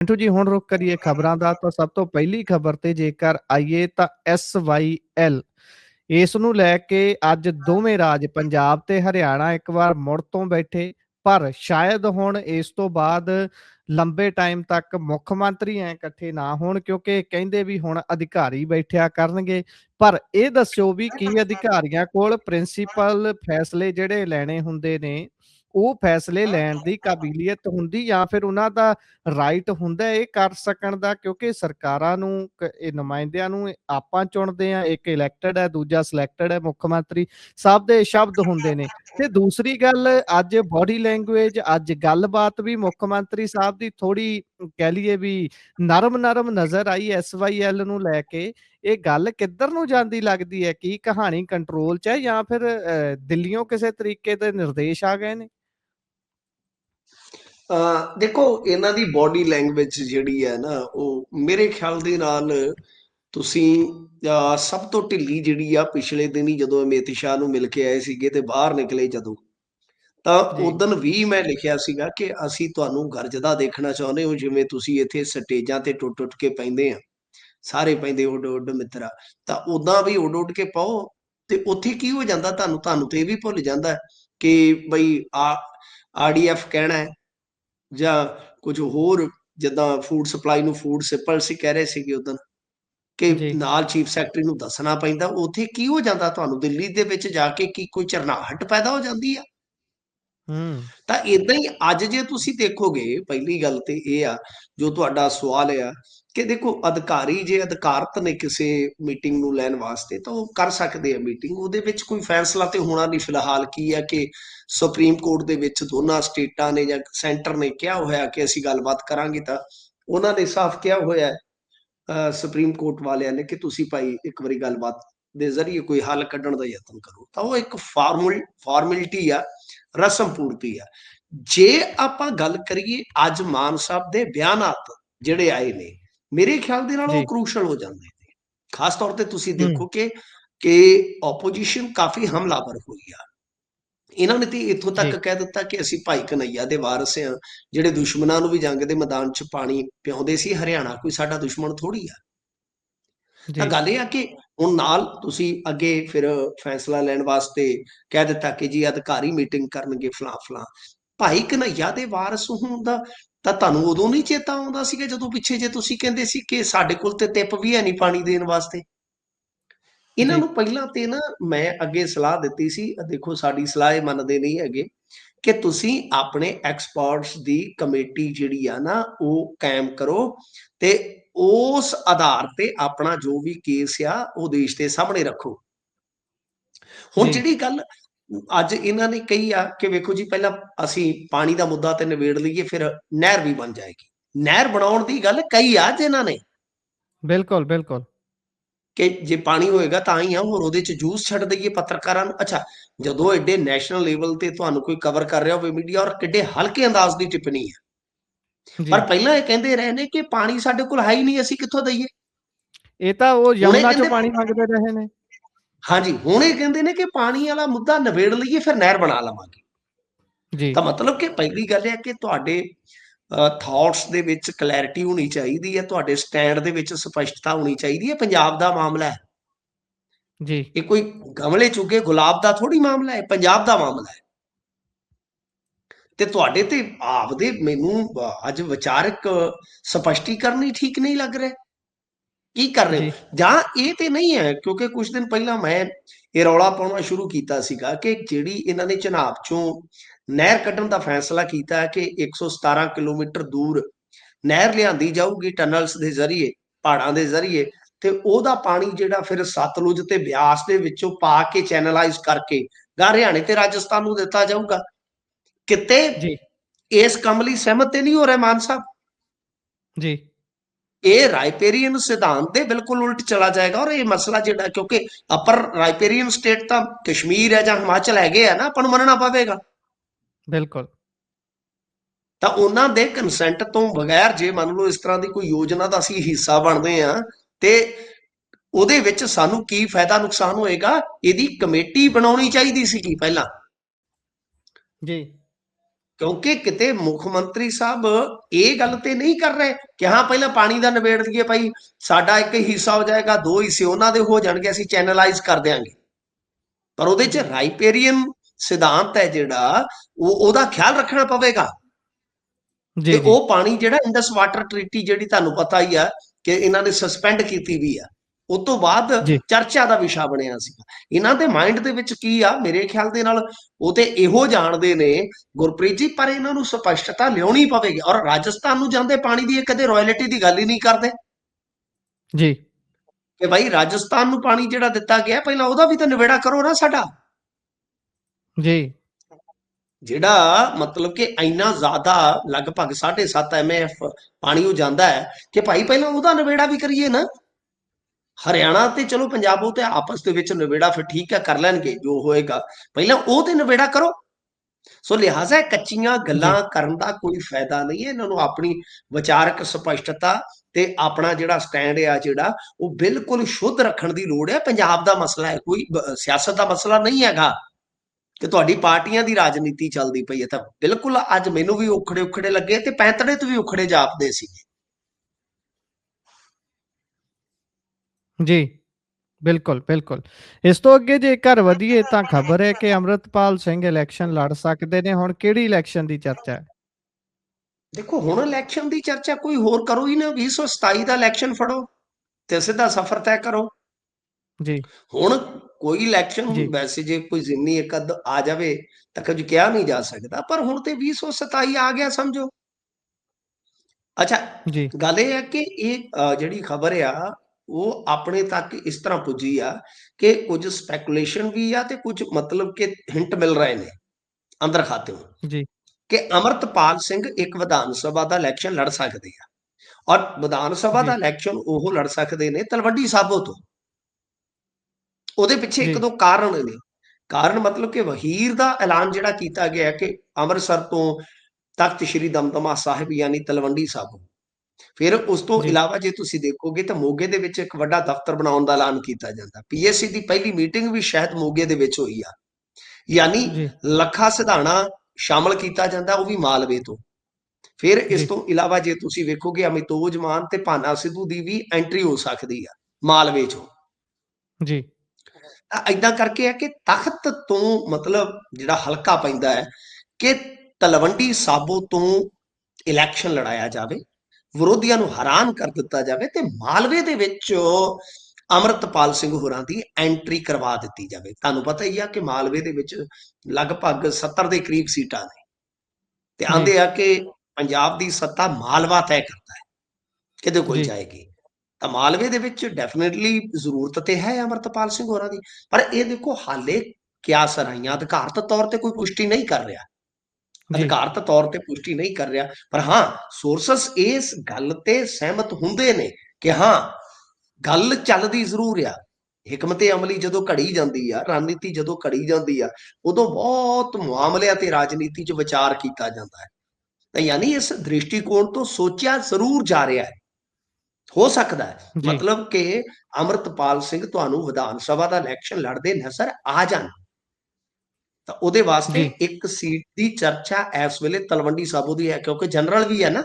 ਮਿੰਟੂ ਜੀ, ਹੁਣ ਰੁਕ ਕਰੀਏ ਖਬਰਾਂ ਦਾ। ਤਾਂ ਸਭ ਤੋਂ ਪਹਿਲੀ ਖਬਰ ਤੇ ਜੇਕਰ ਆਈਏ ਤਾਂ SYL ਇਸ ਨੂੰ ਲੈ ਕੇ ਅੱਜ ਦੋਵੇਂ ਰਾਜ, ਪੰਜਾਬ ਤੇ ਹਰਿਆਣਾ ਇੱਕ ਵਾਰ ਮੁੜ ਤੋਂ ਬੈਠੇ। ਪਰ ਸ਼ਾਇਦ ਹੁਣ ਇਸ ਤੋਂ ਬਾਅਦ ਲੰਬੇ ਟਾਈਮ ਤੱਕ ਮੁੱਖ ਮੰਤਰੀ ਐ ਇਕੱਠੇ ਨਾ ਹੋਣ, ਕਿਉਂਕਿ ਕਹਿੰਦੇ ਵੀ ਹੁਣ ਅਧਿਕਾਰੀ ਬੈਠਿਆ ਕਰਨਗੇ। ਪਰ ਇਹ ਦੱਸਿਓ ਵੀ ਕੀ ਅਧਿਕਾਰੀਆਂ ਕੋਲ ਪ੍ਰਿੰਸੀਪਲ ਫੈਸਲੇ ਜਿਹੜੇ ਲੈਣੇ ਹੁੰਦੇ ਨੇ ਉਹ ਫੈਸਲੇ ਲੈਣ ਦੀ ਕਾਬਲੀਅਤ ਹੁੰਦੀ ਜਾਂ ਫਿਰ ਉਹਨਾਂ ਦਾ ਰਾਈਟ ਹੁੰਦਾ ਇਹ ਕਰ ਸਕਣ ਦਾ? ਕਿਉਂਕਿ ਸਰਕਾਰਾਂ ਨੂੰ ਇਹ ਨੁਮਾਇੰਦਿਆਂ ਨੂੰ ਆਪਾਂ ਚੁਣਦੇ ਆ ਇੱਕ ਇਲੈਕਟਡ ਹੈ ਦੂਜਾ ਸਿਲੈਕਟਡ ਹੈ ਮੁੱਖ ਮੰਤਰੀ ਸਭ ਦੇ ਸ਼ਬਦ ਹੁੰਦੇ ਨੇ। ਤੇ ਦੂਸਰੀ ਗੱਲ ਅੱਜ ਬਾਡੀ ਲੈਂਗੁਏਜ ਅੱਜ ਗੱਲਬਾਤ ਵੀ ਮੁੱਖ ਮੰਤਰੀ ਸਾਹਿਬ ਦੀ ਥੋੜੀ ਕਹਿ ਲਈਏ ਵੀ ਨਰਮ ਨਰਮ ਨਜ਼ਰ ਆਈ ਐਸਵਾਈਐਲ ਨੂੰ ਲੈ ਕੇ। ਇਹ ਗੱਲ ਕਿੱਧਰ ਨੂੰ ਜਾਂਦੀ ਲੱਗਦੀ ਹੈ? ਕੀ ਕਹਾਣੀ ਕੰਟਰੋਲ 'ਚ ਹੈ ਜਾਂ ਫਿਰ ਅਹ, ਦਿੱਲੀੋਂ ਕਿਸੇ ਤਰੀਕੇ ਦੇ ਨਿਰਦੇਸ਼ ਆ ਗਏ ਨੇ? ਦੇਖੋ ਇਹਨਾਂ ਦੀ ਬਾਡੀ ਲੈਂਗੁਏਜ ਜਿਹੜੀ ਹੈ ਨਾ ਉਹ ਮੇਰੇ ਖਿਆਲ ਦੇ ਨਾਲ ਤੁਸੀਂ ਸਭ ਤੋਂ ਢਿੱਲੀ ਜਿਹੜੀ ਆ ਪਿਛਲੇ ਦਿਨੀ ਜਦੋਂ ਅਮਿਤ ਸ਼ਾਹ ਨੂੰ ਮਿਲ ਕੇ ਆਏ ਸੀਗੇ ਤੇ ਬਾਹਰ ਨਿਕਲੇ ਜਦੋਂ ਤਾਂ। ਉਦੋਂ ਵੀ ਮੈਂ ਲਿਖਿਆ ਸੀਗਾ ਕਿ ਅਸੀਂ ਤੁਹਾਨੂੰ ਗਰਜਦਾ ਦੇਖਣਾ ਚਾਹੁੰਦੇ ਹੋ ਜਿਵੇਂ ਤੁਸੀਂ ਇੱਥੇ ਸਟੇਜਾਂ ਤੇ ਟੁੱਟ ਟੁੱਟ ਕੇ ਪੈਂਦੇ ਆ ਸਾਰੇ ਪੈਂਦੇ ਉੱਡ ਉੱਡ ਮਿੱਤਰਾ ਤਾਂ ਉਦਾਂ ਵੀ ਉੱਡ ਉੱਡ ਕੇ ਪਾਓ ਤੇ ਉੱਥੇ ਕੀ ਹੋ ਜਾਂਦਾ ਤੁਹਾਨੂੰ ਤੁਹਾਨੂੰ ਤੇ ਇਹ ਵੀ ਭੁੱਲ ਜਾਂਦਾ ਹੈ ਕਿ ਬਈ ਆ ਆਰਡੀਐਫ ਕਹਿਣਾ ਹੈ ਜਾਂ ਕੁਝ ਹੋਰ ਜਿੱਦਾਂ ਫੂਡ ਸਪਲਾਈ ਨੂੰ ਫੂਡ ਸਿਪਲ ਸੀ ਕਹਿ ਰਹੇ ਸੀਗੇ ਉਦੋਂ ਕਿ। ਨਾਲ ਚੀਫ ਸੈਕਟਰੀ ਨੂੰ ਦੱਸਣਾ ਪੈਂਦਾ ਉੱਥੇ ਕੀ ਹੋ ਜਾਂਦਾ ਤੁਹਾਨੂੰ? ਦਿੱਲੀ ਦੇ ਵਿੱਚ ਜਾ ਕੇ ਕੀ ਕੋਈ ਝਰਨਾਹਟ ਪੈਦਾ ਹੋ ਜਾਂਦੀ ਆ? ਹੂੰ। ਤਾਂ ਇਦਾਂ ਹੀ ਅੱਜ ਜੇ ਤੁਸੀਂ ਦੇਖੋਗੇ ਪਹਿਲੀ ਗੱਲ ਤੇ ਇਹ ਆ ਜੋ ਤੁਹਾਡਾ ਸਵਾਲ ਆ ਕਿ ਦੇਖੋ ਅਧਿਕਾਰੀ ਜੇ ਅਧਿਕਾਰਤ ਨੇ ਕਿਸੇ ਮੀਟਿੰਗ ਨੂੰ ਲੈਣ ਵਾਸਤੇ, ਤਾਂ ਉਹ ਕਰ ਸਕਦੇ ਆ ਮੀਟਿੰਗ ਉਹਦੇ ਵਿੱਚ ਕੋਈ ਫੈਸਲਾ ਤੇ ਹੋਣਾ ਨਹੀਂ ਫਿਲਹਾਲ ਕੀ ਹੈ ਕਿ ਸੁਪਰੀਮ ਕੋਰਟ ਦੇ ਵਿੱਚ ਦੋਨਾਂ ਸਟੇਟਾਂ ਨੇ ਜਾਂ ਸੈਂਟਰ ਨੇ ਕਿਹਾ ਹੋਇਆ ਕਿ ਅਸੀਂ ਗੱਲਬਾਤ ਕਰਾਂਗੇ ਤਾਂ ਉਹਨਾਂ ਨੇ ਸਾਫ਼ ਕਿਹਾ ਹੋਇਆ ਸੁਪਰੀਮ ਕੋਰਟ ਵਾਲਿਆਂ ਨੇ ਕਿ ਤੁਸੀਂ ਭਾਈ ਇੱਕ ਵਾਰੀ ਗੱਲਬਾਤ ਦੇ ਜ਼ਰੀਏ ਕੋਈ ਹੱਲ ਕੱਢਣ ਦਾ ਯਤਨ ਕਰੋ। ਤਾਂ ਉਹ ਇੱਕ ਫਾਰਮਲ, ਫਾਰਮੈਲਿਟੀ ਆ, ਰਸਮ ਪੂਰਤੀ ਆ। ਜੇ ਆਪਾਂ ਗੱਲ ਕਰੀਏ ਅੱਜ ਮਾਨ ਸਾਹਿਬ ਦੇ ਬਿਆਨਾਤ ਜਿਹੜੇ ਆਏ ਨੇ ਮੇਰੇ ਖਿਆਲ ਦੇ ਨਾਲ ਉਹ। ਕ੍ਰੂਸ਼ਲ ਹੋ ਜਾਂਦੇ ਨੇ ਖਾਸ ਤੌਰ ਤੇ ਤੁਸੀਂ। ਦੇਖੋ ਕਿ ਕਿ ਆਪੋਜੀਸ਼ਨ ਕਾਫੀ ਹਮਲਾਵਰ ਹੋਈ ਆ ਇਹਨਾਂ ਨੇ ਤੇ ਇੱਥੋਂ ਤੱਕ। ਕਹਿ ਦਿੱਤਾ ਕਿ ਅਸੀਂ ਭਾਈ ਕਨਈਆ ਦੇ ਵਾਰਸ ਆ ਜਿਹੜੇ ਦੁਸ਼ਮਣਾਂ ਨੂੰ ਵੀ ਜੰਗ ਦੇ ਮੈਦਾਨ 'ਚ ਪਾਣੀ ਪਿਆਉਂਦੇ ਸੀ ਹਰਿਆਣਾ ਕੋਈ ਸਾਡਾ ਦੁਸ਼ਮਣ ਥੋੜੀ ਆ ਤਾਂ ਗੱਲ ਇਹ ਆ ਕਿ ਹੁਣ ਨਾਲ ਤੁਸੀਂ ਅੱਗੇ ਫਿਰ ਫੈਸਲਾ ਲੈਣ ਵਾਸਤੇ ਕਹਿ ਦਿੱਤਾ ਕਿ ਜੀ ਅਧਿਕਾਰੀ ਮੀਟਿੰਗ ਕਰਨਗੇ ਫਲਾਂ ਫਲਾਂ ਭਾਈ ਕਨਈਆ ਦੇ ਵਾਰਸ ਹੋਣ ਦਾ ਤਾਂ ਤੁਹਾਨੂੰ ਉਦੋਂ ਨਹੀਂ ਚੇਤਾ ਆਉਂਦਾ ਸੀਗਾ ਜਦੋਂ ਪਿੱਛੇ ਜੇ ਤੁਸੀਂ ਕਹਿੰਦੇ ਸੀ ਕਿ ਸਾਡੇ ਕੋਲ ਤੇ ਟਿਪ ਵੀ ਹੈ ਨਹੀਂ ਪਾਣੀ ਦੇਣ ਵਾਸਤੇ ਇਹਨਾਂ। ਨੂੰ ਪਹਿਲਾਂ ਤੇ ਨਾ ਮੈਂ ਅੱਗੇ ਸਲਾਹ ਦਿੱਤੀ ਸੀ ਦੇਖੋ ਸਾਡੀ ਸਲਾਹ ਇਹ ਮੰਨਦੇ ਨਹੀਂ ਹੈਗੇ ਕਿ ਤੁਸੀਂ ਆਪਣੇ ਐਕਸਪਰਟਸ ਦੀ ਕਮੇਟੀ ਜਿਹੜੀ ਆ ਨਾ ਉਹ ਕਾਇਮ ਕਰੋ ਤੇ ਉਸ ਆਧਾਰ ਤੇ ਆਪਣਾ ਜੋ ਵੀ ਕੇਸ ਆ ਉਹ ਦੇਸ਼ ਦੇ ਸਾਹਮਣੇ ਰੱਖੋ ਹੁਣ। ਜਿਹੜੀ ਗੱਲ ਅੱਜ ਇਹਨਾਂ ਨੇ ਕਹੀ ਆ ਕਿ ਵੇਖੋ ਜੀ ਪਹਿਲਾਂ ਅਸੀਂ ਪਾਣੀ ਦਾ ਮੁੱਦਾ ਤੇ ਨਿਬੇੜ ਲਈਏ ਫਿਰ ਨਹਿਰ ਵੀ ਬਣ ਜਾਏਗੀ। ਨਹਿਰ ਬਣਾਉਣ ਦੀ ਗੱਲ ਕਹੀ ਆ ਜਿਨ੍ਹਾਂ ਨੇ। ਬਿਲਕੁਲ ਬਿਲਕੁਲ। ਕਿ ਜੇ ਪਾਣੀ ਹੋਏਗਾ ਤਾਂ ਹੀ ਆ ਹੋਰ ਉਹਦੇ ਚ ਜੂਸ ਛੱਡ ਦਈਏ ਪੱਤਰਕਾਰਾਂ ਨੂੰ। ਅੱਛਾ ਜਦੋਂ ਐਡੇ ਨੈਸ਼ਨਲ ਲੈਵਲ ਤੇ ਤੁਹਾਨੂੰ ਕੋਈ ਕਵਰ ਕਰ ਰਿਹਾ ਹੋਵੇ ਮੀਡੀਆ ਔਰ ਕਿੱਡੇ ਹਲਕੇ ਅੰਦਾਜ਼ ਦੀ ਟਿੱਪਣੀ ਹੈ ਜੀ। ਪਰ ਪਹਿਲਾਂ ਇਹ ਕਹਿੰਦੇ ਰਹੇ ਨੇ ਕਿ ਪਾਣੀ ਸਾਡੇ ਕੋਲ ਹੈ ਹੀ ਨਹੀਂ ਅਸੀਂ ਕਿੱਥੋਂ ਦਈਏ? ਇਹ ਤਾਂ ਉਹ ਯਮੁਨਾ ਚੋਂ ਪਾਣੀ ਮੰਗਦੇ ਰਹੇ ਨੇ। ਹਾਂਜੀ ਹੁਣ ਇਹ ਕਹਿੰਦੇ ਨੇ ਕਿ ਪਾਣੀ ਵਾਲਾ ਮੁੱਦਾ ਨਿਬੇੜ ਲਈਏ ਫਿਰ ਨਹਿਰ ਬਣਾ ਲਵਾਂਗੇ। ਜੀ। ਤਾਂ ਮਤਲਬ ਕਿ ਪਹਿਲੀ ਗੱਲ ਇਹ ਹੈ ਕਿ ਤੁਹਾਡੇ ਥਾਟਸ ਦੇ ਵਿੱਚ ਕਲੈਰਿਟੀ ਹੋਣੀ ਚਾਹੀਦੀ ਹੈ ਤੁਹਾਡੇ ਸਟੈਂਡ ਦੇ ਵਿੱਚ ਸਪਸ਼ਟਤਾ ਹੋਣੀ ਚਾਹੀਦੀ ਹੈ ਪੰਜਾਬ ਦਾ ਮਾਮਲਾ ਹੈ। ਜੀ। ਇਹ ਕੋਈ ਗਮਲੇ ਚੁੱਗੇ ਗੁਲਾਬ ਦਾ ਥੋੜੀ ਮਾਮਲਾ ਹੈ ਪੰਜਾਬ ਦਾ ਮਾਮਲਾ ਹੈ। ਤੇ ਤੁਹਾਡੇ ਤੇ ਆਪਦੇ ਮੈਨੂੰ ਅਹ, ਅੱਜ ਵਿਚਾਰਕ ਸਪਸ਼ਟੀਕਰਨ ਹੀ ਠੀਕ ਨਹੀਂ ਲੱਗ ਰਿਹਾ। ਕੀ ਕਰ ਰਹੇ ਹੋ? ਜਾਂ। ਇਹ ਤੇ ਨਹੀਂ ਹੈ ਕਿਉਂਕਿ ਕੁਝ ਦਿਨ ਪਹਿਲਾਂ ਮੈਂ ਇਹ ਰੌਲਾ ਪਾਉਣਾ ਸ਼ੁਰੂ ਕੀਤਾ ਸੀਗਾ ਕਿ ਜਿਹੜੀ ਇਹਨਾਂ ਨੇ ਚਨਾਬ ਚੋਂ ਨਹਿਰ ਕੱਢਣ ਦਾ ਫੈਸਲਾ ਕੀਤਾ ਹੈ ਕਿ 117 ਕਿਲੋਮੀਟਰ ਦੂਰ ਨਹਿਰ ਲਿਆਂਦੀ ਜਾਊਗੀ ਟਨਲਸ ਦੇ ਜ਼ਰੀਏ ਪਹਾੜਾਂ ਦੇ ਜ਼ਰੀਏ ਤੇ ਉਹਦਾ ਪਾਣੀ ਜਿਹੜਾ ਫਿਰ ਸਤਲੁਜ ਤੇ ਬਿਆਸ ਦੇ ਵਿੱਚੋਂ ਪਾ ਕੇ ਚੈਨਲਾਈਜ਼ ਕਰਕੇ ਗਾ ਹਰਿਆਣੇ ਤੇ ਰਾਜਸਥਾਨ ਨੂੰ ਦਿੱਤਾ ਜਾਊਗਾ। ਕਿਤੇ ਜੀ। ਇਸ ਕੰਮ ਲਈ ਸਹਿਮਤ ਤੇ ਨਹੀਂ ਹੋ ਰਿਹਾ ਮਾਨ ਸਾਹਿਬ? ਜੀ। ਇਹ ਰਾਈਪੇਰੀਅਨ ਸਿਧਾਂਤ ਦੇ ਬਿਲਕੁਲ ਉਲਟ ਚਲਾ ਜਾਏਗਾ ਔਰ ਇਹ ਮਸਲਾ ਜਿਹੜਾ ਕਿਉਂਕਿ ਅਪਰ ਰਾਈਪੇਰੀਅਨ ਸਟੇਟ ਤਾਂ ਕਸ਼ਮੀਰ ਹੈ ਜਾਂ ਹਿਮਾਚਲ ਹੈਗੇ ਆ ਨਾ ਆਪਾਂ ਨੂੰ ਮੰਨਣਾ ਪਵੇਗਾ। ਬਿਲਕੁਲ। ਤਾਂ ਉਹਨਾਂ ਦੇ ਕੰਸੈਂਟ ਤੋਂ ਬਗੈਰ ਜੇ ਮੰਨ ਲਓ ਇਸ ਤਰ੍ਹਾਂ ਦੀ ਕੋਈ ਯੋਜਨਾ ਦਾ ਅਸੀਂ ਹਿੱਸਾ ਬਣਦੇ ਆ ਤੇ ਉਹਦੇ ਵਿੱਚ ਸਾਨੂੰ ਕੀ ਫਾਇਦਾ ਨੁਕਸਾਨ ਹੋਏਗਾ? ਇਹਦੀ ਕਮੇਟੀ ਬਣਾਉਣੀ ਚਾਹੀਦੀ ਸੀ ਪਹਿਲਾਂ। ਜੀ। ਕਿਉਂਕਿ ਕਿਤੇ ਮੁੱਖ ਮੰਤਰੀ ਸਾਹਿਬ ਇਹ ਗੱਲ ਤੇ ਨਹੀਂ ਕਰ ਰਹੇ ਕਿ ਹਾਂ ਪਹਿਲਾਂ ਪਾਣੀ ਦਾ ਨਿਬੇੜ ਦਈਏ ਭਾਈ ਸਾਡਾ ਇੱਕ ਹਿੱਸਾ ਹੋ ਜਾਏਗਾ ਦੋ ਹਿੱਸੇ ਉਹਨਾਂ ਦੇ ਹੋ ਜਾਣਗੇ ਅਸੀਂ ਚੈਨਲਾਈਜ਼ ਕਰ ਦਿਆਂਗੇ। ਪਰ ਉਹਦੇ ਚ ਰਾਈਪੇਰੀਅਨ ਸਿਧਾਂਤ ਹੈ ਜਿਹੜਾ ਉਹ ਉਹਦਾ ਖਿਆਲ ਰੱਖਣਾ ਪਵੇਗਾ। ਤੇ ਜੀ। ਉਹ ਪਾਣੀ ਜਿਹੜਾ ਇੰਡਸ ਵਾਟਰ ਟ੍ਰੀਟੀ ਜਿਹੜੀ ਤੁਹਾਨੂੰ ਪਤਾ ਹੀ ਆ ਕਿ ਇਹਨਾਂ ਨੇ ਸਸਪੈਂਡ ਕੀਤੀ ਵੀ ਆ। ਉਸ ਤੋਂ ਬਾਅਦ। ਚਰਚਾ ਦਾ ਵਿਸ਼ਾ ਬਣਿਆ ਸੀ ਇਹਨਾਂ ਦੇ ਮਾਈਂਡ ਦੇ ਵਿੱਚ ਕੀ ਆ? ਮੇਰੇ ਖਿਆਲ ਦੇ ਨਾਲ ਉਹ ਤੇ ਇਹੋ ਜਾਣਦੇ ਨੇ ਗੁਰਪ੍ਰੀਤ ਜੀ ਪਰ ਇਹਨਾਂ ਨੂੰ ਸਪਸ਼ਟਤਾ ਲਿਆਉਣੀ ਪਵੇਗੀ ਔਰ ਰਾਜਸਥਾਨ ਨੂੰ ਜਾਂਦੇ ਪਾਣੀ ਦੀ ਕਦੇ ਰਾਇਲਟੀ ਦੀ ਗੱਲ ਹੀ ਨਹੀਂ ਕਰਦੇ। ਜੀ। ਕਿ ਭਾਈ ਰਾਜਸਥਾਨ ਨੂੰ ਪਾਣੀ ਜਿਹੜਾ ਦਿੱਤਾ ਗਿਆ ਪਹਿਲਾਂ ਉਹਦਾ ਵੀ ਤਾਂ ਨਿਬੇੜਾ ਕਰੋ ਨਾ ਸਾਡਾ। ਜੀ। ਜਿਹੜਾ ਮਤਲਬ ਕਿ ਇੰਨਾ ਜ਼ਿਆਦਾ ਲਗਭਗ 7.5 ਐਮਐਫ ਪਾਣੀ ਉਹ ਜਾਂਦਾ ਹੈ ਕਿ ਭਾਈ ਪਹਿਲਾਂ ਉਹਦਾ ਨਿਬੇੜਾ ਵੀ ਕਰੀਏ ਨਾ। ਹਰਿਆਣਾ ਤੇ ਚਲੋ ਪੰਜਾਬ ਉਹ ਤੇ ਆਪਸ ਦੇ ਵਿੱਚ ਨਿਬੇੜਾ ਫਿਰ ਠੀਕ ਹੈ ਕਰ ਲੈਣਗੇ ਜੋ ਹੋਏਗਾ। ਪਹਿਲਾਂ ਉਹ ਤੇ ਨਿਬੇੜਾ ਕਰੋ। ਸੋ ਲਿਹਾਜ਼ਾ ਕੱਚੀਆਂ ਗੱਲਾਂ ਕਰਨ ਦਾ ਕੋਈ ਫਾਇਦਾ ਨਹੀਂ ਹੈ। ਇਹਨਾਂ ਨੂੰ ਆਪਣੀ ਵਿਚਾਰਕ ਸਪਸ਼ਟਤਾ ਤੇ ਆਪਣਾ ਜਿਹੜਾ ਸਟੈਂਡ ਆ ਜਿਹੜਾ ਉਹ ਬਿਲਕੁਲ ਸ਼ੁੱਧ ਰੱਖਣ ਦੀ ਲੋੜ ਹੈ। ਪੰਜਾਬ ਦਾ ਮਸਲਾ ਹੈ ਕੋਈ ਸਿਆਸਤ ਦਾ ਮਸਲਾ ਨਹੀਂ ਹੈਗਾ ਕਿ ਤੁਹਾਡੀ ਪਾਰਟੀਆਂ ਦੀ ਰਾਜਨੀਤੀ ਚੱਲਦੀ ਪਈ ਹੈ ਤਾਂ ਬਿਲਕੁਲ ਅੱਜ ਮੈਨੂੰ ਵੀ ਉਖੜੇ ਉਖੜੇ ਲੱਗੇ ਤੇ ਪੈਂਤੜੇ ਤੋਂ ਵੀ ਉਖੜੇ ਜਾਪਦੇ ਸੀ ਜੀ। ਬਿਲਕੁਲ ਬਿਲਕੁਲ। ਇਸ ਤੋਂ ਅੱਗੇ ਜੇਕਰ ਵਧੀਏ ਤਾਂ ਖਬਰ ਹੈ ਕਿ ਅਮਰਤਪਾਲ ਸਿੰਘ ਇਲੈਕਸ਼ਨ ਲੜ ਸਕਦੇ ਨੇ। ਹੁਣ ਕਿਹੜੀ ਇਲੈਕਸ਼ਨ ਦੀ ਚਰਚਾ ਹੈ? ਦੇਖੋ ਹੁਣ ਇਲੈਕਸ਼ਨ ਦੀ ਚਰਚਾ ਕੋਈ ਹੋਰ ਕਰੋ ਹੀ ਨਾ। 2027 ਦਾ ਇਲੈਕਸ਼ਨ ਫੜੋ ਤੇ ਸਿੱਧਾ ਸਫ਼ਰ ਤੈਅ ਕਰੋ। ਜੀ। ਹੁਣ ਕੋਈ ਇਲੈਕਸ਼ਨ ਜੀ। ਵੈਸੇ ਜੇ ਕੋਈ ਜ਼ਿਮਨੀ ਇੱਕ ਅੱਧ ਆ ਜਾਵੇ ਤਾਂ ਕੁਝ ਕਿਹਾ ਨਹੀਂ ਜਾ ਸਕਦਾ। ਪਰ ਹੁਣ ਤੇ 2027 ਆ ਗਿਆ ਸਮਝੋ। ਅੱਛਾ ਜੀ। ਗੱਲ ਇਹ ਹੈ ਕਿ ਇਹ ਜਿਹੜੀ ਖਬਰ ਆ ਉਹ ਆਪਣੇ ਤੱਕ ਇਸ ਤਰ੍ਹਾਂ ਪੁੱਜੀ ਆ ਕਿ ਕੁਝ ਸਪੈਕੂਲੇਸ਼ਨ ਵੀ ਆ ਤੇ ਕੁਝ ਮਤਲਬ ਕਿ ਹਿੰਟ ਮਿਲ ਰਹੇ ਨੇ ਅੰਦਰ ਖਾਤੇ ਨੂੰ। ਜੀ। ਕਿ ਅਮਰਤਪਾਲ ਸਿੰਘ ਇੱਕ ਵਿਧਾਨ ਸਭਾ ਦਾ ਇਲੈਕਸ਼ਨ ਲੜ ਸਕਦੇ ਆ। ਔਰ ਵਿਧਾਨ ਸਭਾ ਦਾ। ਇਲੈਕਸ਼ਨ ਉਹ ਲੜ ਸਕਦੇ ਨੇ ਤਲਵੰਡੀ ਸਾਬੋ ਤੋਂ। ਉਹਦੇ ਪਿੱਛੇ ਇੱਕ। ਦੋ ਕਾਰਨ ਨੇ। ਕਾਰਨ ਮਤਲਬ ਕਿ ਵਹੀਰ ਦਾ ਐਲਾਨ ਜਿਹੜਾ ਕੀਤਾ ਗਿਆ ਹੈ ਕਿ ਅੰਮ੍ਰਿਤਸਰ ਤੋਂ ਤਖਤ ਸ੍ਰੀ ਦਮਦਮਾ ਸਾਹਿਬ ਯਾਨੀ ਤਲਵੰਡੀ ਸਾਬੋ। ਫਿਰ ਉਸ ਤੋਂ। ਇਲਾਵਾ ਜੇ ਤੁਸੀਂ ਦੇਖੋਗੇ ਤਾਂ ਮੋਗੇ ਦੇ ਵਿੱਚ ਇੱਕ ਵੱਡਾ ਦਫ਼ਤਰ ਬਣਾਉਣ ਦਾ ਐਲਾਨ ਕੀਤਾ ਜਾਂਦਾ। ਪੀਐਸਸੀ ਦੀ ਪਹਿਲੀ ਮੀਟਿੰਗ ਵੀ ਸ਼ਾਇਦ ਮੋਗੇ ਦੇ ਵਿੱਚ ਹੋਈ ਆ। ਯਾਨੀ ਲੱਖਾ ਸਿਧਾਣਾ ਸ਼ਾਮਲ ਕੀਤਾ ਜਾਂਦਾ ਉਹ ਵੀ ਮਾਲਵੇ ਤੋਂ। ਫਿਰ ਇਸ। ਤੋਂ ਇਲਾਵਾ ਜੇ ਤੁਸੀਂ ਵੇਖੋਗੇ ਅਮਿਤੋਜ ਮਾਨ ਤੇ ਭਾਨਾ ਸਿੱਧੂ ਦੀ ਵੀ ਐਂਟਰੀ ਹੋ ਸਕਦੀ ਆ ਮਾਲਵੇ ਚੋਂ। ਜੀ। ਇਦਾਂ ਕਰਕੇ ਹੈ ਕਿ ਤਖਤ ਤੋਂ ਮਤਲਬ ਜਿਹੜਾ ਹਲਕਾ ਪੈਂਦਾ ਹੈ ਕਿ ਤਲਵੰਡੀ ਸਾਬੋ ਤੋਂ ਇਲੈਕਸ਼ਨ ਲੜਾਇਆ ਜਾਵੇ। ਵਿਰੋਧੀਆਂ ਨੂੰ ਹੈਰਾਨ ਕਰ ਦਿੱਤਾ ਜਾਵੇ ਤੇ ਮਾਲਵੇ ਦੇ ਵਿੱਚ ਅਮਰਤਪਾਲ ਸਿੰਘ ਹੋਰਾਂ ਦੀ ਐਂਟਰੀ ਕਰਵਾ ਦਿੱਤੀ ਜਾਵੇ। ਤੁਹਾਨੂੰ ਪਤਾ ਹੀ ਆ ਕਿ ਮਾਲਵੇ ਦੇ ਵਿੱਚ ਲਗਭਗ 70 ਦੇ ਕਰੀਬ ਸੀਟਾਂ ਨੇ। ਤੇ। ਆਂਦੇ ਆ ਕਿ ਪੰਜਾਬ ਦੀ ਸੱਤਾ ਮਾਲਵਾ ਤੈਅ ਕਰਦਾ ਹੈ ਕਿਤੇ ਕੋਈ। ਜਾਏਗੀ। ਤਾਂ ਮਾਲਵੇ ਦੇ ਵਿੱਚ ਡੈਫੀਨਿਟਲੀ ਜ਼ਰੂਰਤ ਤੇ ਹੈ ਅਮਰਤਪਾਲ ਸਿੰਘ ਹੋਰਾਂ ਦੀ। ਪਰ ਇਹ ਦੇਖੋ ਹਾਲੇ ਕਿਆ ਸਰਾਈਆਂ ਅਧਿਕਾਰਤ ਤੌਰ ਤੇ ਕੋਈ ਪੁਸ਼ਟੀ ਨਹੀਂ ਕਰ ਰਿਹਾ। ਅਧਿਕਾਰਤ ਤੌਰ ਤੇ ਪੁਸ਼ਟੀ ਨਹੀਂ ਕਰ ਰਿਹਾ ਪਰ ਹਾਂ ਸੋਰਸਸ ਇਸ ਗੱਲ ਤੇ ਸਹਿਮਤ ਹੁੰਦੇ ਨੇ ਕਿ ਹਾਂ ਗੱਲ ਚੱਲਦੀ ਜ਼ਰੂਰ ਆ। ਹਕਮਤੇ ਅਮਲੀ ਜਦੋਂ ਘੜੀ ਜਾਂਦੀ ਆ ਰਣਨੀਤੀ ਜਦੋਂ ਘੜੀ ਜਾਂਦੀ ਆ ਉਦੋਂ ਬਹੁਤ ਮਾਮਲਿਆਂ ਤੇ ਰਾਜਨੀਤੀ 'ਚ ਵਿਚਾਰ ਕੀਤਾ ਜਾਂਦਾ ਹੈ। ਤਾਂ ਯਾਨੀ ਇਸ ਦ੍ਰਿਸ਼ਟੀਕੋਣ ਤੋਂ ਸੋਚਿਆ ਜ਼ਰੂਰ ਜਾ ਰਿਹਾ ਹੈ। ਹੋ ਸਕਦਾ ਹੈ। ਮਤਲਬ ਕਿ ਅਮਰਤਪਾਲ ਸਿੰਘ ਤੁਹਾਨੂੰ ਵਿਧਾਨ ਸਭਾ ਦਾ ਇਲੈਕਸ਼ਨ ਲੜਦੇ ਨਜ਼ਰ ਆ ਜਾਣ। ਤਾਂ ਉਹਦੇ ਵਾਸਤੇ। ਇੱਕ ਸੀਟ ਦੀ ਚਰਚਾ ਇਸ ਵੇਲੇ ਤਲਵੰਡੀ ਸਾਬੋ ਦੀ ਹੈ ਕਿਉਂਕਿ ਜਨਰਲ ਵੀ ਹੈ ਨਾ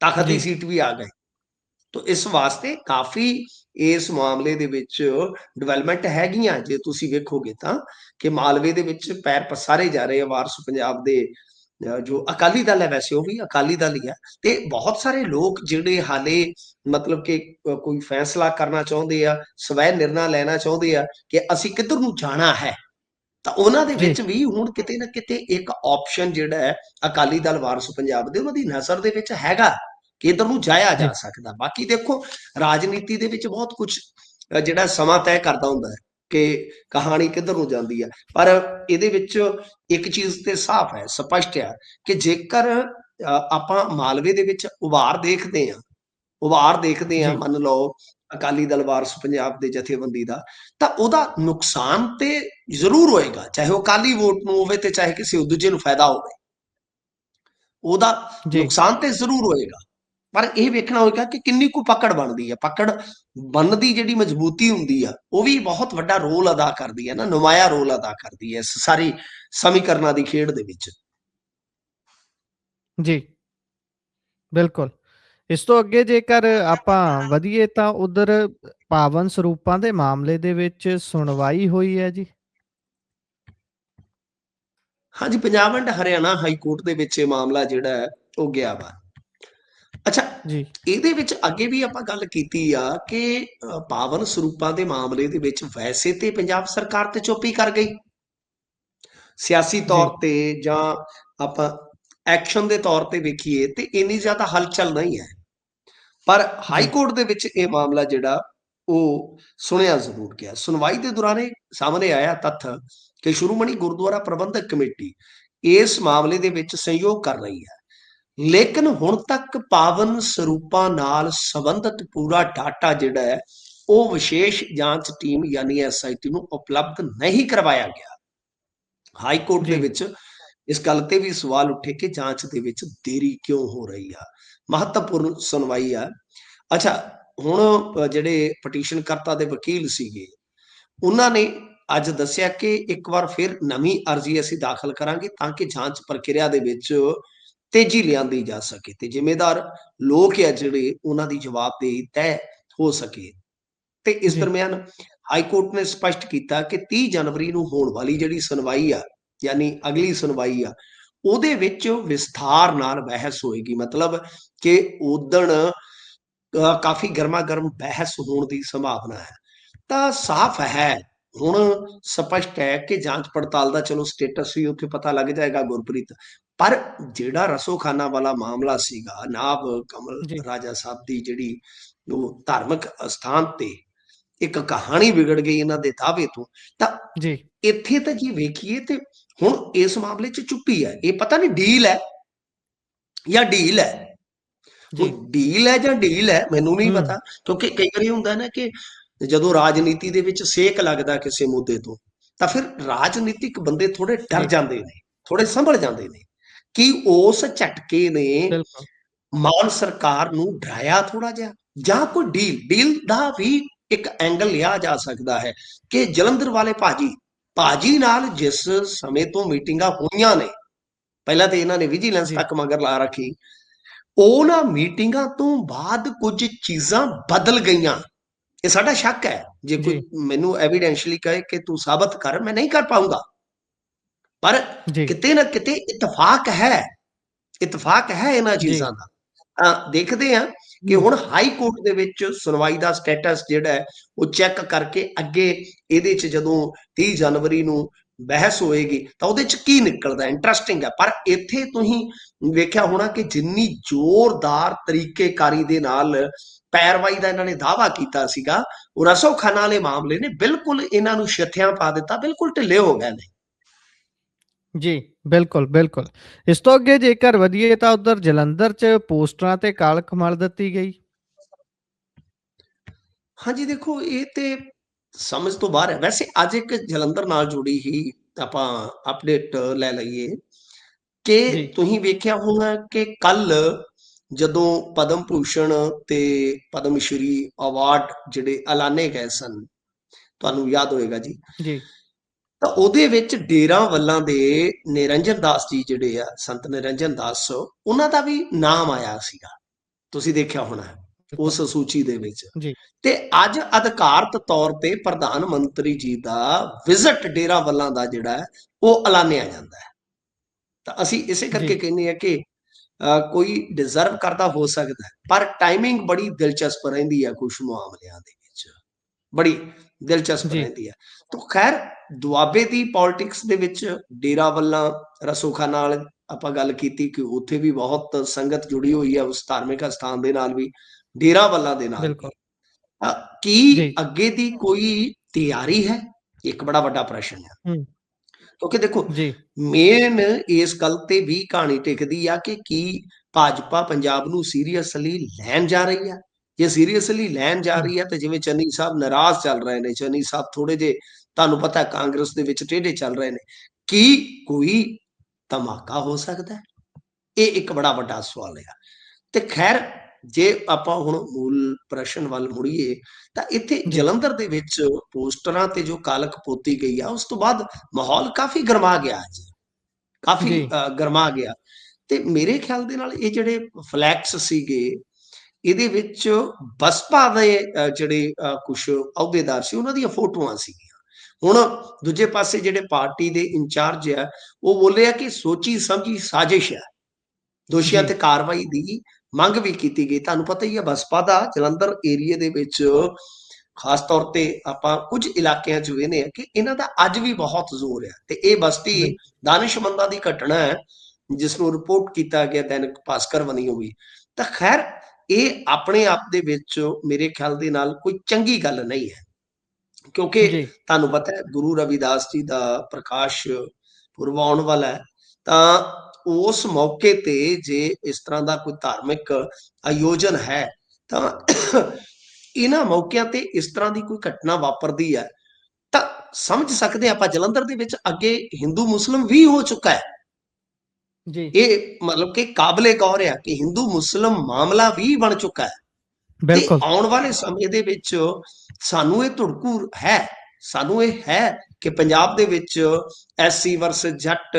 ਤਖਤ ਦੀ। ਸੀਟ ਵੀ ਆ ਗਈ ਤਾਂ ਇਸ ਵਾਸਤੇ ਕਾਫੀ ਇਸ ਮਾਮਲੇ ਦੇ ਵਿੱਚ ਡਿਵੈਲਪਮੈਂਟ ਹੈਗੀਆਂ ਜੇ ਤੁਸੀਂ ਵੇਖੋਗੇ ਤਾਂ ਕਿ ਮਾਲਵੇ ਦੇ ਵਿੱਚ ਪੈਰ ਪਸਾਰੇ ਜਾ ਰਹੇ ਆ ਵਾਰਸ ਪੰਜਾਬ ਦੇ ਜੋ ਅਕਾਲੀ ਦਲ ਹੈ ਵੈਸੇ ਉਹ ਵੀ ਅਕਾਲੀ ਦਲ ਹੀ ਹੈ ਤੇ ਬਹੁਤ ਸਾਰੇ ਲੋਕ ਜਿਹੜੇ ਹਾਲੇ ਮਤਲਬ ਕਿ ਕੋਈ ਫੈਸਲਾ ਕਰਨਾ ਚਾਹੁੰਦੇ ਆ ਸਵੈ ਨਿਰਣਾ ਲੈਣਾ ਚਾਹੁੰਦੇ ਆ ਕਿ ਅਸੀਂ ਕਿੱਧਰ ਨੂੰ ਜਾਣਾ ਹੈ ਤਾਂ ਉਹਨਾਂ ਦੇ। ਵਿੱਚ ਵੀ ਹੁਣ ਕਿਤੇ ਨਾ ਕਿਤੇ ਇੱਕ ਆਪਸ਼ਨ ਜਿਹੜਾ ਹੈ ਅਕਾਲੀ ਦਲ ਵਾਰਸ ਪੰਜਾਬ ਦੇ ਉਹਨਾਂ ਦੀ ਨਜ਼ਰ ਦੇ ਵਿੱਚ ਹੈਗਾ ਕਿ ਇੱਧਰ ਨੂੰ ਜਾਇਆ ਜਾ। ਸਕਦਾ ਬਾਕੀ ਦੇਖੋ ਰਾਜਨੀਤੀ ਦੇ ਵਿੱਚ ਬਹੁਤ ਕੁਝ ਜਿਹੜਾ ਸਮਾਂ ਤੈਅ ਕਰਦਾ ਹੁੰਦਾ ਹੈ ਕਿ ਕਹਾਣੀ ਕਿੱਧਰ ਨੂੰ ਜਾਂਦੀ ਹੈ ਪਰ ਇਹਦੇ ਵਿੱਚ ਇੱਕ ਚੀਜ਼ ਤੇ ਸਾਫ਼ ਹੈ ਸਪਸ਼ਟ ਹੈ ਕਿ ਜੇਕਰ ਆਪਾਂ ਮਾਲਵੇ ਦੇ ਵਿੱਚ ਉਭਾਰ ਦੇਖਦੇ ਹਾਂ ਉਭਾਰ ਦੇਖਦੇ ਜੀ। ਮੰਨ ਲਓ ਅਕਾਲੀ ਦਲ ਵਾਰਸ ਪੰਜਾਬ ਦੇ ਜਥੇਬੰਦੀ ਦਾ ਤਾਂ ਉਹਦਾ ਨੁਕਸਾਨ ਤੇ ਜ਼ਰੂਰ ਹੋਏਗਾ ਚਾਹੇ ਉਹ ਅਕਾਲੀ ਵੋਟ ਨੂੰ ਹੋਵੇ ਤੇ ਚਾਹੇ ਕਿਸੇ ਦੂਜੇ ਨੂੰ ਫਾਇਦਾ ਹੋਵੇ। ਉਹਦਾ ਨੁਕਸਾਨ ਤੇ ਜ਼ਰੂਰ ਹੋਏਗਾ। ਪਰ ਇਹ ਵੇਖਣਾ ਹੋਏਗਾ ਕਿ ਕਿੰਨੀ ਕੁ ਪਕੜ ਬਣਦੀ ਹੈ ਪਕੜ ਬਣਨ ਦੀ ਜਿਹੜੀ ਮਜ਼ਬੂਤੀ ਹੁੰਦੀ ਆ ਉਹ ਵੀ ਬਹੁਤ ਵੱਡਾ ਰੋਲ ਅਦਾ ਕਰਦੀ ਹੈ ਨਾ ਨੁਮਾਇਆ ਰੋਲ ਅਦਾ ਕਰਦੀ ਹੈ ਇਸ ਸਾਰੀ ਸਮੀਕਰਨਾਂ ਦੀ ਖੇਡ ਦੇ ਵਿੱਚ। ਜੀ। ਬਿਲਕੁਲ। ਇਸ ਤੋਂ ਅੱਗੇ ਜੇਕਰ ਆਪਾਂ ਵਧੀਏ ਤਾਂ ਉਧਰ ਪਾਵਨ ਸਰੂਪਾਂ ਦੇ ਮਾਮਲੇ ਦੇ ਵਿੱਚ ਸੁਣਵਾਈ ਹੋਈ ਹੈ ਜੀ? ਹਾਂਜੀ Punjab and Haryana high court ਦੇ ਵਿੱਚ ਇਹ ਮਾਮਲਾ ਜਿਹੜਾ ਹੈ ਉਹ ਗਿਆ ਵਾ। ਅੱਛਾ ਜੀ। ਇਹਦੇ ਵਿੱਚ ਅੱਗੇ ਵੀ ਆਪਾਂ ਗੱਲ ਕੀਤੀ ਆ ਕਿ ਪਾਵਨ ਸਰੂਪਾਂ ਦੇ ਮਾਮਲੇ ਦੇ ਵਿੱਚ ਵੈਸੇ ਤੇ ਪੰਜਾਬ ਸਰਕਾਰ ਤੇ ਚੁੱਪੀ ਕਰ ਗਈ। ਸਿਆਸੀ ਤੌਰ ਤੇ ਜਾਂ ਆਪਾਂ ਐਕਸ਼ਨ ਦੇ ਤੌਰ ਤੇ ਵੇਖੀਏ ਤੇ ਇੰਨੀ ਜ਼ਿਆਦਾ ਹਲਚਲ ਨਹੀਂ ਹੈ। ਪਰ ਹਾਈ। ਕੋਰਟ ਦੇ ਵਿੱਚ ਇਹ ਮਾਮਲਾ ਜਿਹੜਾ ਉਹ ਸੁਣਿਆ ਜ਼ਰੂਰ ਗਿਆ ਸੁਣਵਾਈ ਦੇ ਦੌਰਾਨ ਇਹ ਸਾਹਮਣੇ ਆਇਆ ਤੱਥ ਕਿ ਸ਼੍ਰੋਮਣੀ ਗੁਰਦੁਆਰਾ ਪ੍ਰਬੰਧਕ ਕਮੇਟੀ ਇਸ ਮਾਮਲੇ ਦੇ ਵਿੱਚ ਸਹਿਯੋਗ ਕਰ ਰਹੀ ਹੈ ਲੇਕਿਨ ਹੁਣ ਤੱਕ ਪਾਵਨ ਸਰੂਪਾਂ ਨਾਲ ਸੰਬੰਧਿਤ ਪੂਰਾ ਡਾਟਾ ਜਿਹੜਾ ਹੈ ਉਹ ਵਿਸ਼ੇਸ਼ ਜਾਂਚ ਟੀਮ ਯਾਨੀ ਐਸਆਈਟੀ ਨੂੰ ਉਪਲਬਧ ਨਹੀਂ ਕਰਵਾਇਆ ਗਿਆ ਹਾਈ ਕੋਰਟ ਦੇ। ਵਿੱਚ ਇਸ ਗੱਲ ਤੇ ਵੀ ਸਵਾਲ ਉੱਠੇ ਕਿ ਜਾਂਚ ਦੇ ਵਿੱਚ ਦੇਰੀ ਕਿਉਂ ਹੋ ਰਹੀ ਆ ਮਹੱਤਵਪੂਰਨ ਸੁਣਵਾਈ ਆ। ਅੱਛਾ ਹੁਣ ਜਿਹੜੇ ਪਟੀਸ਼ਨ ਕਰਤਾ ਦੇ ਵਕੀਲ ਸੀਗੇ ਉਹਨਾਂ ਨੇ ਅੱਜ ਦੱਸਿਆ ਕਿ ਇੱਕ ਵਾਰ ਫਿਰ ਨਵੀਂ ਅਰਜ਼ੀ ਅਸੀਂ ਦਾਖਲ ਕਰਾਂਗੇ ਤਾਂ ਕਿ ਜਾਂਚ ਪ੍ਰਕਿਰਿਆ ਦੇ ਵਿੱਚ ਤੇਜ਼ੀ ਲਿਆਂਦੀ ਜਾ ਸਕੇ ਤੇ ਜ਼ਿੰਮੇਦਾਰ ਲੋਕ ਆ ਜਿਹੜੇ ਉਹਨਾਂ ਦੀ ਜਵਾਬਦੇਹੀ ਤੈਅ ਹੋ ਸਕੇ। ਤੇ ਇਸ। ਦਰਮਿਆਨ ਹਾਈ ਕੋਰਟ ਨੇ ਸਪਸ਼ਟ ਕੀਤਾ ਕਿ 30 ਜਨਵਰੀ ਨੂੰ ਹੋਣ ਵਾਲੀ ਜਿਹੜੀ ਸੁਣਵਾਈ ਆ ਯਾਨੀ ਅਗਲੀ ਸੁਣਵਾਈ ਆ ਉਹਦੇ ਵਿੱਚ ਵਿਸਥਾਰ ਨਾਲ ਬਹਿਸ ਹੋਏਗੀ। ਮਤਲਬ ਕਿ ਉਦਣ ਕਾਫੀ ਗਰਮਾ ਗਰਮ ਬਹਿਸ ਹੋਣ ਦੀ ਸੰਭਾਵਨਾ ਹੈ। ਤਾਂ ਸਾਫ਼ ਹੈ। ਹੁਣ ਸਪਸ਼ਟ ਹੈ ਕਿ ਜਾਂਚ ਪੜਤਾਲ ਦਾ ਚਲੋ ਸਟੇਟਸ ਵੀ ਉੱਥੇ ਪਤਾ ਲੱਗ ਜਾਏਗਾ ਗੁਰਪ੍ਰੀਤ। ਪਰ ਜਿਹੜਾ ਰਸੋਖਾਨਾ ਵਾਲਾ ਮਾਮਲਾ ਸੀਗਾ ਨਾਬ ਕਮਲ। ਰਾਜਾ ਸਾਹਿਬ ਦੀ ਜਿਹੜੀ ਉਹ ਧਾਰਮਿਕ ਅਸਥਾਨ ਤੇ ਇੱਕ ਕਹਾਣੀ ਵਿਗੜ ਗਈ ਇਹਨਾਂ ਦੇ ਦਾਅਵੇ ਤੋਂ ਤਾਂ ਜੀ। ਇੱਥੇ ਤਾਂ ਜੀ ਵੇਖੀਏ ਤੇ ਹੁਣ ਇਸ ਮਾਮਲੇ 'ਚ ਚੁੱਪੀ ਹੈ। ਇਹ ਪਤਾ ਨਹੀਂ ਡੀਲ ਹੈ ਜਾਂ ਡੀਲ ਹੈ। ਹੁਣ ਡੀਲ ਹੈ ਜਾਂ ਡੀਲ ਹੈ ਮੈਨੂੰ ਨਹੀਂ। ਪਤਾ ਕਿਉਂਕਿ ਕਈ ਵਾਰੀ ਹੁੰਦਾ ਨਾ ਕਿ ਜਦੋਂ ਰਾਜਨੀਤੀ ਦੇ ਵਿੱਚ ਸੇਕ ਲੱਗਦਾ ਕਿਸੇ ਮੁੱਦੇ ਤੋਂ ਤਾਂ ਫਿਰ ਰਾਜਨੀਤਿਕ ਬੰਦੇ ਥੋੜੇ ਡਰ। ਜਾਂਦੇ ਨੇ ਥੋੜੇ ਸੰਭਲ ਜਾਂਦੇ ਨੇ ਕਿ ਉਸ ਝਟਕੇ ਨੇ ਮਾਨ ਸਰਕਾਰ ਨੂੰ ਡਰਾਇਆ ਥੋੜਾ ਜਿਹਾ ਜਾਂ ਕੋਈ ਡੀਲ ਡੀਲ ਦਾ ਵੀ ਇੱਕ ਐਂਗਲ ਲਿਆ ਜਾ ਸਕਦਾ ਹੈ ਕਿ ਜਲੰਧਰ ਵਾਲੇ ਭਾਜੀ ਭਾਜੀ ਨਾਲ ਜਿਸ ਸਮੇਂ ਤੋਂ ਮੀਟਿੰਗਾਂ ਹੋਈਆਂ ਨੇ ਪਹਿਲਾਂ ਤੇ ਇਹਨਾਂ ਨੇ ਵਿਜੀਲੈਂਸ। ਤੱਕ ਮਗਰ ਲਾ ਰੱਖੀ ਉਹਨਾਂ ਮੀਟਿੰਗਾਂ ਤੋਂ ਬਾਅਦ ਕੁਝ ਚੀਜ਼ਾਂ ਬਦਲ ਗਈਆਂ। ਇਹ ਸਾਡਾ ਸ਼ੱਕ ਹੈ। ਜੇ ਕੋਈ। ਮੈਨੂੰ ਐਵੀਡੈਂਸ਼ਲੀ ਕਹੇ ਕਿ ਤੂੰ ਸਾਬਤ ਕਰ ਮੈਂ ਨਹੀਂ ਕਰ ਪਾਉਂਗਾ। ਪਰ ਕਿਤੇ ਨਾ ਕਿਤੇ ਇਤਫਾਕ ਹੈ। ਇਤਫਾਕ ਹੈ ਇਹਨਾਂ। ਚੀਜ਼ਾਂ ਦਾ। ਦੇਖਦੇ ਆ ਕਿ ਹੁਣ ਹਾਈ ਕੋਰਟ ਦੇ ਵਿੱਚ ਸੁਣਵਾਈ ਦਾ ਸਟੇਟਸ ਜਿਹੜਾ ਹੈ ਉਹ ਚੈੱਕ ਕਰਕੇ ਅੱਗੇ ਇਹਦੇ 'ਚ ਜਦੋਂ 30 ਜਨਵਰੀ ਨੂੰ ਬਹਿਸ ਹੋਏਗੀ ਤਾਂ ਉਹਦੇ 'ਚ ਕੀ ਨਿਕਲਦਾ? ਇੰਟਰਸਟਿੰਗ ਹੈ। ਪਰ ਇੱਥੇ ਤੁਸੀਂ ਵੇਖਿਆ ਹੋਣਾ ਕਿ ਜਿੰਨੀ ਜ਼ੋਰਦਾਰ ਤਰੀਕੇਕਾਰੀ ਦੇ ਨਾਲ ਪੈਰਵਾਈ ਦਾ ਇਹਨਾਂ ਨੇ ਦਾਵਾ ਕੀਤਾ ਸੀਗਾ ਉਹ ਰਸੋ ਖਾਨਾ ਵਾਲੇ ਮਾਮਲੇ ਨੇ ਬਿਲਕੁਲ ਇਹਨਾਂ ਨੂੰ ਸ਼ਿੱਥਿਆਂ ਪਾ ਦਿੱਤਾ ਬਿਲਕੁਲ ਢਿੱਲੇ ਹੋ ਗਏ ਨੇ। ਜੀ ਬਿਲਕੁਲ ਬਿਲਕੁਲ। ਇਸ ਤੋਂ ਅੱਗੇ ਜੇਕਰ ਵਧੀਏ ਤਾਂ ਉਧਰ ਜਲੰਧਰ 'ਚ ਪੋਸਟਰਾਂ ਤੇ ਕਾਲਖ ਮਲ ਦਿੱਤੀ ਗਈ। ਹਾਂਜੀ ਦੇਖੋ ਇਹ ਤੇ ਸਮਝ ਤੋਂ ਬਾਹਰ ਹੈ। ਵੈਸੇ ਅੱਜ ਇੱਕ ਜਲੰਧਰ ਨਾਲ ਜੁੜੀ ਹੀ ਆਪਾਂ ਅਪਡੇਟ ਲੈ ਲਈਏ। ਕਿ। ਤੁਸੀਂ ਵੇਖਿਆ ਹੋਣਾ ਕਿ ਕੱਲ ਜਦੋਂ ਪਦਮ ਭੂਸ਼ਣ ਤੇ ਪਦਮ ਸ਼੍ਰੀ ਅਵਾਰਡ ਜਿਹੜੇ ਐਲਾਨੇ ਗਏ ਸਨ ਤੁਹਾਨੂੰ ਯਾਦ ਹੋਏਗਾ ਜੀ। ਜੀ। ਤਾਂ ਉਹਦੇ ਵਿੱਚ ਡੇਰਾ ਵੱਲਾਂ ਦੇ ਨਿਰੰਜਨ ਦਾਸ ਜੀ ਜਿਹੜੇ ਆ ਸੰਤ ਨਿਰੰਜਨ ਦਾਸ ਉਹਨਾਂ ਦਾ ਵੀ ਨਾਮ ਆਇਆ ਸੀਗਾ। ਤੁਸੀਂ ਦੇਖਿਆ ਹੋਣਾ ਉਸ ਸੂਚੀ ਦੇ ਵਿੱਚ। ਜੀ। ਤੇ ਅੱਜ ਅਧਿਕਾਰਤ ਤੌਰ ਤੇ ਪ੍ਰਧਾਨ ਮੰਤਰੀ ਜੀ ਦਾ ਵਿਜ਼ਿਟ ਡੇਰਾ ਵੱਲਾਂ ਦਾ ਜਿਹੜਾ ਉਹ ਐਲਾਨਿਆ ਜਾਂਦਾ ਹੈ। ਤਾਂ ਅਸੀਂ ਇਸੇ ਕਰਕੇ। ਕਹਿੰਦੇ ਆ ਕਿ ਕੋਈ ਡਿਜ਼ਰਵ ਕਰਦਾ ਹੋ ਸਕਦਾ ਪਰ ਟਾਈਮਿੰਗ ਬੜੀ ਦਿਲਚਸਪ ਰਹਿੰਦੀ ਹੈ ਕੁਝ ਮਾਮਲਿਆਂ ਦੇ ਵਿੱਚ ਬੜੀ ਦਿਲਚਸਪ। ਰਹਿੰਦੀ ਹੈ ਤਾਂ ਖੈਰ ਦੁਆਬੇ ਦੀ ਪੋਲਿਟਿਕਸ ਦੇ ਵਿੱਚ ਡੇਰਾ ਵੱਲਾਂ ਰਸੋਖਾ ਨਾਲ ਆਪਾਂ ਗੱਲ ਕੀਤੀ ਕਿ ਉੱਥੇ ਵੀ ਬਹੁਤ ਸੰਗਤ ਜੁੜੀ ਹੋਈ ਹੈ ਉਸ ਧਾਰਮਿਕ ਸਥਾਨ ਦੇ ਨਾਲ ਵੀ ਡੇਰਾ ਵੱਲਾਂ ਦੇ ਨਾਲ। ਬਿਲਕੁਲ ਕੀ। ਅੱਗੇ ਦੀ ਕੋਈ ਤਿਆਰੀ ਹੈ ਇੱਕ ਬੜਾ ਵੱਡਾ ਪ੍ਰਸ਼ਨ ਹੂੰ। ਕਿਉਂਕਿ ਦੇਖੋ ਜੀ। ਮੇਨ ਇਸ ਗੱਲ ਤੇ ਵੀ ਕਹਾਣੀ ਟਿਕਦੀ ਆ ਕਿ ਕੀ ਭਾਜਪਾ ਪੰਜਾਬ ਨੂੰ ਸੀਰੀਅਸਲੀ ਲੈਣ ਜਾ ਰਹੀ ਆ। ਜੇ ਸੀਰੀਅਸਲੀ ਲੈਣ ਜਾ ਰਹੀ ਆ ਤੇ ਜਿਵੇਂ ਚੰਨੀ ਸਾਹਿਬ ਨਾਰਾਜ਼ ਚੱਲ ਰਹੇ ਨੇ ਚੰਨੀ ਸਾਹਿਬ ਥੋੜੇ ਜੇ ਤੁਹਾਨੂੰ ਪਤਾ ਕਾਂਗਰਸ ਦੇ ਵਿੱਚ ਟੇਢੇ ਚੱਲ ਰਹੇ ਨੇ ਕੀ ਕੋਈ ਧਮਾਕਾ ਹੋ ਸਕਦਾ? ਇਹ ਇੱਕ ਬੜਾ ਵੱਡਾ ਸਵਾਲ ਹੈ ਤੇ ਖੈਰ ਜੇ ਆਪਾਂ ਹੁਣ ਮੂਲ ਪ੍ਰਸ਼ਨ ਵੱਲ ਮੁੜੀਏ ਤਾਂ ਇੱਥੇ। ਜਲੰਧਰ ਦੇ ਵਿੱਚ ਪੋਸਟਰਾਂ ਤੇ ਜੋ ਕਾਲਕ ਪੋਤੀ ਗਈ ਆ ਉਸ ਤੋਂ ਬਾਅਦ ਮਾਹੌਲ ਕਾਫੀ ਗਰਮਾ ਗਿਆ ਕਾਫੀ ਜੀ। ਅ, ਗਰਮਾ ਗਿਆ ਤੇ ਮੇਰੇ ਖਿਆਲ ਦੇ ਨਾਲ ਇਹ ਜਿਹੜੇ ਫਲੈਕਸ ਸੀਗੇ ਇਹਦੇ ਵਿੱਚ ਬਸਪਾ ਦੇ ਜਿਹੜੇ ਕੁਝ ਅਹੁਦੇਦਾਰ ਸੀ ਉਹਨਾਂ ਦੀਆਂ ਫੋਟੋਆਂ ਸੀਗੀਆਂ ਹੁਣ ਦੂਜੇ ਪਾਸੇ ਜਿਹੜੇ ਪਾਰਟੀ ਦੇ ਇੰਚਾਰਜ ਆ ਉਹ ਬੋਲੇ ਆ ਕਿ ਸੋਚੀ ਸਮਝੀ ਸਾਜ਼ਿਸ਼ ਹੈ ਦੋਸ਼ੀਆਂ। ਤੇ ਕਾਰਵਾਈ ਦੀ ਮੰਗ ਵੀ ਕੀਤੀ ਗਈ। ਤੁਹਾਨੂੰ ਪਤਾ ਹੀ ਹੈ ਬਸਪਾ ਦਾ ਜਲੰਧਰ ਏਰੀਆ ਦੇ ਵਿੱਚ ਖਾਸ ਤੌਰ ਤੇ ਆਪਾਂ ਕੁਝ ਇਲਾਕਿਆਂ 'ਚ ਵੇਨੇ ਆ ਕਿ ਇਹਨਾਂ ਦਾ ਅੱਜ ਵੀ ਬਹੁਤ ਜ਼ੋਰ ਹੈ ਤੇ ਇਹ ਬਸਤੀ। ਦਾਨਿਸ਼ਮੰਦਾਂ ਦੀ ਘਟਨਾ ਹੈ ਜਿਸ ਨੂੰ ਰਿਪੋਰਟ ਕੀਤਾ ਗਿਆ ਦੈਨਿਕ ਭਾਸਕਰ ਬਣੀ ਹੋਈ ਤਾਂ ਖੈਰ ਇਹ ਆਪਣੇ ਆਪ ਦੇ ਵਿੱਚ ਮੇਰੇ ਖਿਆਲ ਦੇ ਨਾਲ ਕੋਈ ਚੰਗੀ ਗੱਲ ਨਹੀਂ ਹੈ। ਕਿਉਂਕਿ ਤੁਹਾਨੂੰ ਪਤਾ ਹੈ ਗੁਰੂ ਰਵਿਦਾਸ ਜੀ ਦਾ ਪ੍ਰਕਾਸ਼ ਪੁਰਬ ਆਉਣ ਵਾਲਾ ਹੈ। ਤਾਂ ਉਸ ਮੌਕੇ ਤੇ ਜੇ ਇਸ ਤਰ੍ਹਾਂ ਦਾ ਕੋਈ ਧਾਰਮਿਕ ਆਯੋਜਨ ਹੈ ਤਾਂ ਇਹਨਾਂ ਮੌਕਿਆਂ ਤੇ ਇਸ ਤਰ੍ਹਾਂ ਦੀ ਕੋਈ ਘਟਨਾ ਵਾਪਰਦੀ ਹੈ ਤਾਂ ਸਮਝ ਸਕਦੇ ਹਾਂ ਆਪਾਂ ਜਲੰਧਰ ਦੇ ਵਿੱਚ ਅੱਗੇ ਹਿੰਦੂ ਮੁਸਲਮ ਵੀ ਹੋ ਚੁੱਕਾ ਹੈ। ਜੀ। ਇਹ ਮਤਲਬ ਕਿ ਕਾਬਲੇ ਗੌਰ ਆ ਕਿ ਹਿੰਦੂ ਮੁਸਲਮ ਮਾਮਲਾ ਵੀ ਬਣ ਚੁੱਕਾ ਹੈ। ਬਿਲਕੁਲ। ਆਉਣ ਵਾਲੇ ਸਮੇਂ ਦੇ ਵਿੱਚ ਸਾਨੂੰ ਇਹ ਧੁੜਕੂ ਹੈ ਸਾਨੂੰ ਇਹ ਹੈ ਕਿ ਪੰਜਾਬ ਦੇ ਵਿੱਚ ਐਸਸੀ ਵਰਸਸ ਜੱਟ,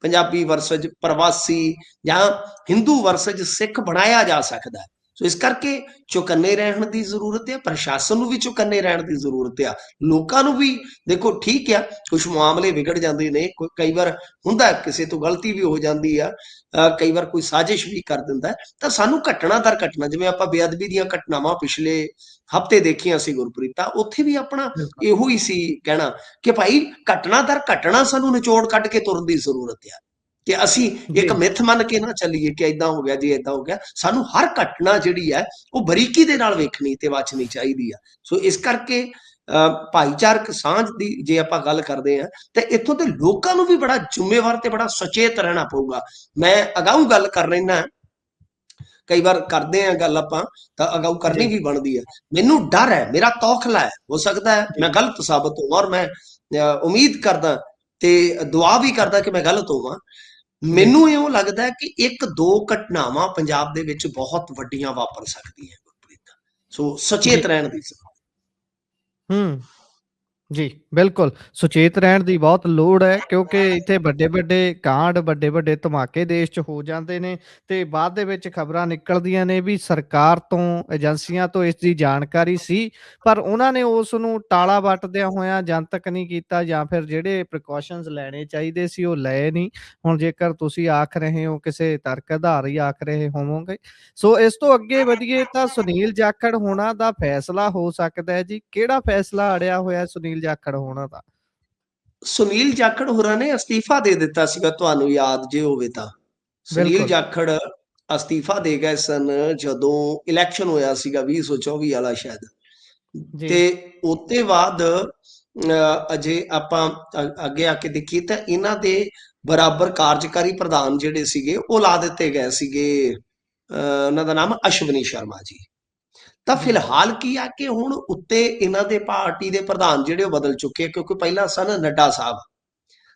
ਪੰਜਾਬੀ ਵਰਸਸ ਪ੍ਰਵਾਸੀ ਜਾਂ ਹਿੰਦੂ ਵਰਸਸ ਸਿੱਖ ਬਣਾਇਆ ਜਾ ਸਕਦਾ ਹੈ। ਸੋ ਇਸ ਕਰਕੇ ਚੁਕੰਨੇ ਰਹਿਣ ਦੀ ਜ਼ਰੂਰਤ ਹੈ ਪ੍ਰਸ਼ਾਸਨ ਨੂੰ ਵੀ ਚੁਕੰਨੇ ਰਹਿਣ ਦੀ ਜ਼ਰੂਰਤ ਹੈ ਲੋਕਾਂ ਨੂੰ ਵੀ ਦੇਖੋ ਠੀਕ ਆ ਕੁਝ ਮਾਮਲੇ ਵਿਗੜ ਜਾਂਦੇ ਨੇ ਕੋਈ ਕਈ ਵਾਰ ਹੁੰਦਾ ਕਿਸੇ ਤੋਂ ਗਲਤੀ ਵੀ ਹੋ ਜਾਂਦੀ ਆ ਕਈ ਵਾਰ ਕੋਈ ਸਾਜ਼ਿਸ਼ ਵੀ ਕਰ ਦਿੰਦਾ ਤਾਂ ਸਾਨੂੰ ਘਟਨਾ ਦਰ ਘਟਨਾ ਜਿਵੇਂ ਆਪਾਂ ਬੇਅਦਬੀ ਦੀਆਂ ਘਟਨਾਵਾਂ ਪਿਛਲੇ ਹਫ਼ਤੇ ਦੇਖੀਆਂ ਸੀ ਗੁਰਪ੍ਰੀਤਾ ਉੱਥੇ ਵੀ ਆਪਣਾ। ਇਹੋ ਹੀ ਸੀ ਕਹਿਣਾ ਕਿ ਭਾਈ ਘਟਨਾ ਦਰ ਘਟਨਾ ਸਾਨੂੰ ਨਿਚੋੜ ਕੱਢ ਕੇ ਤੁਰਨ ਦੀ ਜ਼ਰੂਰਤ ਹੈ ਕਿ ਅਸੀਂ ਇੱਕ। ਮਿੱਥ ਮੰਨ ਕੇ ਨਾ ਚੱਲੀਏ ਕਿ ਇਦਾਂ ਹੋ ਗਿਆ ਜੀ ਇਦਾਂ ਹੋ ਗਿਆ ਸਾਨੂੰ ਹਰ ਘਟਨਾ ਜਿਹੜੀ ਹੈ ਉਹ ਬਰੀਕੀ ਦੇ ਨਾਲ ਵੇਖਣੀ ਤੇ ਵਾਚਣੀ ਚਾਹੀਦੀ ਆ। ਸੋ ਇਸ ਕਰਕੇ ਭਾਈਚਾਰਕ ਸਾਂਝ ਦੀ ਜੇ ਆਪਾਂ ਗੱਲ ਕਰਦੇ ਆ ਤੇ ਇੱਥੋਂ ਦੇ ਲੋਕਾਂ ਨੂੰ ਵੀ ਬੜਾ ਜ਼ਿੰਮੇਵਾਰ ਤੇ ਬੜਾ ਸੁਚੇਤ ਰਹਿਣਾ ਪਊਗਾ। ਮੈਂ ਅਗਾਊ ਗੱਲ ਕਰ ਰਹਿਣਾ ਕਈ ਵਾਰ ਕਰਦੇ ਆ ਗੱਲ ਆਪਾਂ ਤਾਂ ਅਗਾਊ ਕਰਨੀ। ਵੀ ਬਣਦੀ ਹੈ ਮੈਨੂੰ ਡਰ ਹੈ ਮੇਰਾ ਤੌਖਲਾ ਹੈ ਹੋ ਸਕਦਾ ਹੈ ਮੈਂ ਗਲਤ ਸਾਬਤ ਹੋਵਾਂ ਔਰ ਮੈਂ ਉਮੀਦ ਕਰਦਾ ਤੇ ਦੁਆ ਵੀ ਕਰਦਾ ਕਿ ਮੈਂ ਗਲਤ ਹੋਵਾਂ। ਮੈਨੂੰ ਇਉਂ ਲੱਗਦਾ ਹੈ ਕਿ ਇੱਕ ਦੋ ਘਟਨਾਵਾਂ ਪੰਜਾਬ ਦੇ ਵਿੱਚ ਬਹੁਤ ਵੱਡੀਆਂ ਵਾਪਰ ਸਕਦੀਆਂ ਗੁਰਪ੍ਰੀਤ ਸੋ ਸੁਚੇਤ। ਰਹਿਣ ਦੀ ਜ਼ਰੂਰਤ ਹੂੰ। ਜੀ ਬਿਲਕੁਲ। ਸੁਚੇਤ ਰਹਿਣ ਦੀ ਬਹੁਤ ਲੋੜ ਹੈ ਕਿਉਂਕਿ ਇੱਥੇ ਵੱਡੇ ਵੱਡੇ ਕਾਂਡ ਵੱਡੇ ਵੱਡੇ ਧਮਾਕੇ ਦੇਸ਼ 'ਚ ਹੋ ਜਾਂਦੇ ਨੇ ਤੇ ਬਾਅਦ ਦੇ ਵਿੱਚ ਖਬਰਾਂ ਨਿਕਲਦੀਆਂ ਨੇ ਵੀ ਸਰਕਾਰ ਤੋਂ ਏਜੰਸੀਆਂ ਤੋਂ ਇਸ ਦੀ ਜਾਣਕਾਰੀ ਸੀ ਪਰ ਉਹਨਾਂ ਨੇ ਉਸ ਨੂੰ ਟਾਲਾ ਵੱਟਦਿਆਂ ਹੋਇਆਂ ਜਨਤਕ ਨਹੀਂ ਕੀਤਾ ਜਾਂ ਫਿਰ ਜਿਹੜੇ ਪ੍ਰੀਕਾਸ਼ਨਸ ਲੈਣੇ ਚਾਹੀਦੇ ਸੀ ਉਹ ਲਏ ਨਹੀਂ। ਹੁਣ ਜੇਕਰ ਤੁਸੀਂ ਆਖ ਰਹੇ ਹੋ ਕਿਸੇ ਤਰਕ ਆਧਾਰ ਹੀ ਆਖ ਰਹੇ ਹੋਵੋਗੇ। ਸੋ ਇਸ ਤੋਂ ਅੱਗੇ ਵਧੀਏ ਤਾਂ ਸੁਨੀਲ ਜਾਖੜ ਹੋਣਾ ਦਾ ਫੈਸਲਾ ਹੋ ਸਕਦਾ ਹੈ ਜੀ। ਕਿਹੜਾ ਫੈਸਲਾ ਅੜਿਆ ਹੋਇਆ ਸੁਨੀਲ ਜਾਖੜ ਹੋਣਾ ਦਾ ਸੁਨੀਲ ਜਾਖੜ ਹੋਰਾਂ ਨੇ ਅਸਤੀਫਾ ਦੇ ਦਿੱਤਾ ਸੀਗਾ ਤੁਹਾਨੂੰ ਯਾਦ ਜੇ ਹੋਵੇ ਤਾਂ। ਸੁਨੀਲ। ਜਾਖੜ ਅਸਤੀਫਾ ਦੇ ਗਏ ਸਨ ਜਦੋਂ ਇਲੈਕਸ਼ਨ ਹੋਇਆ ਸੀਗਾ 2024 ਵਾਲਾ ਸ਼ਾਇਦ। ਤੇ ਉਤੇ ਬਾਅਦ ਅਜੇ ਆਪਾਂ ਅੱਗੇ ਆ ਕੇ ਦੇਖੀਏ ਤਾਂ ਇਹਨਾਂ ਦੇ ਬਰਾਬਰ ਕਾਰਜਕਾਰੀ ਪ੍ਰਧਾਨ ਜਿਹੜੇ ਸੀਗੇ ਉਹ ਲਾ ਦਿੱਤੇ ਗਏ ਸੀਗੇ ਉਹਨਾਂ ਦਾ ਨਾਮ ਅਸ਼ਵਨੀ ਸ਼ਰਮਾ ਜੀ। ਤਾਂ। ਫਿਲਹਾਲ ਕੀ ਆ ਕਿ ਹੁਣ ਉੱਤੇ ਇਹਨਾਂ ਦੇ ਪਾਰਟੀ ਦੇ ਪ੍ਰਧਾਨ ਜਿਹੜੇ ਉਹ ਬਦਲ ਚੁੱਕੇ ਆ, ਕਿਉਂਕਿ ਪਹਿਲਾਂ ਸਨ ਨੱਡਾ ਸਾਹਿਬ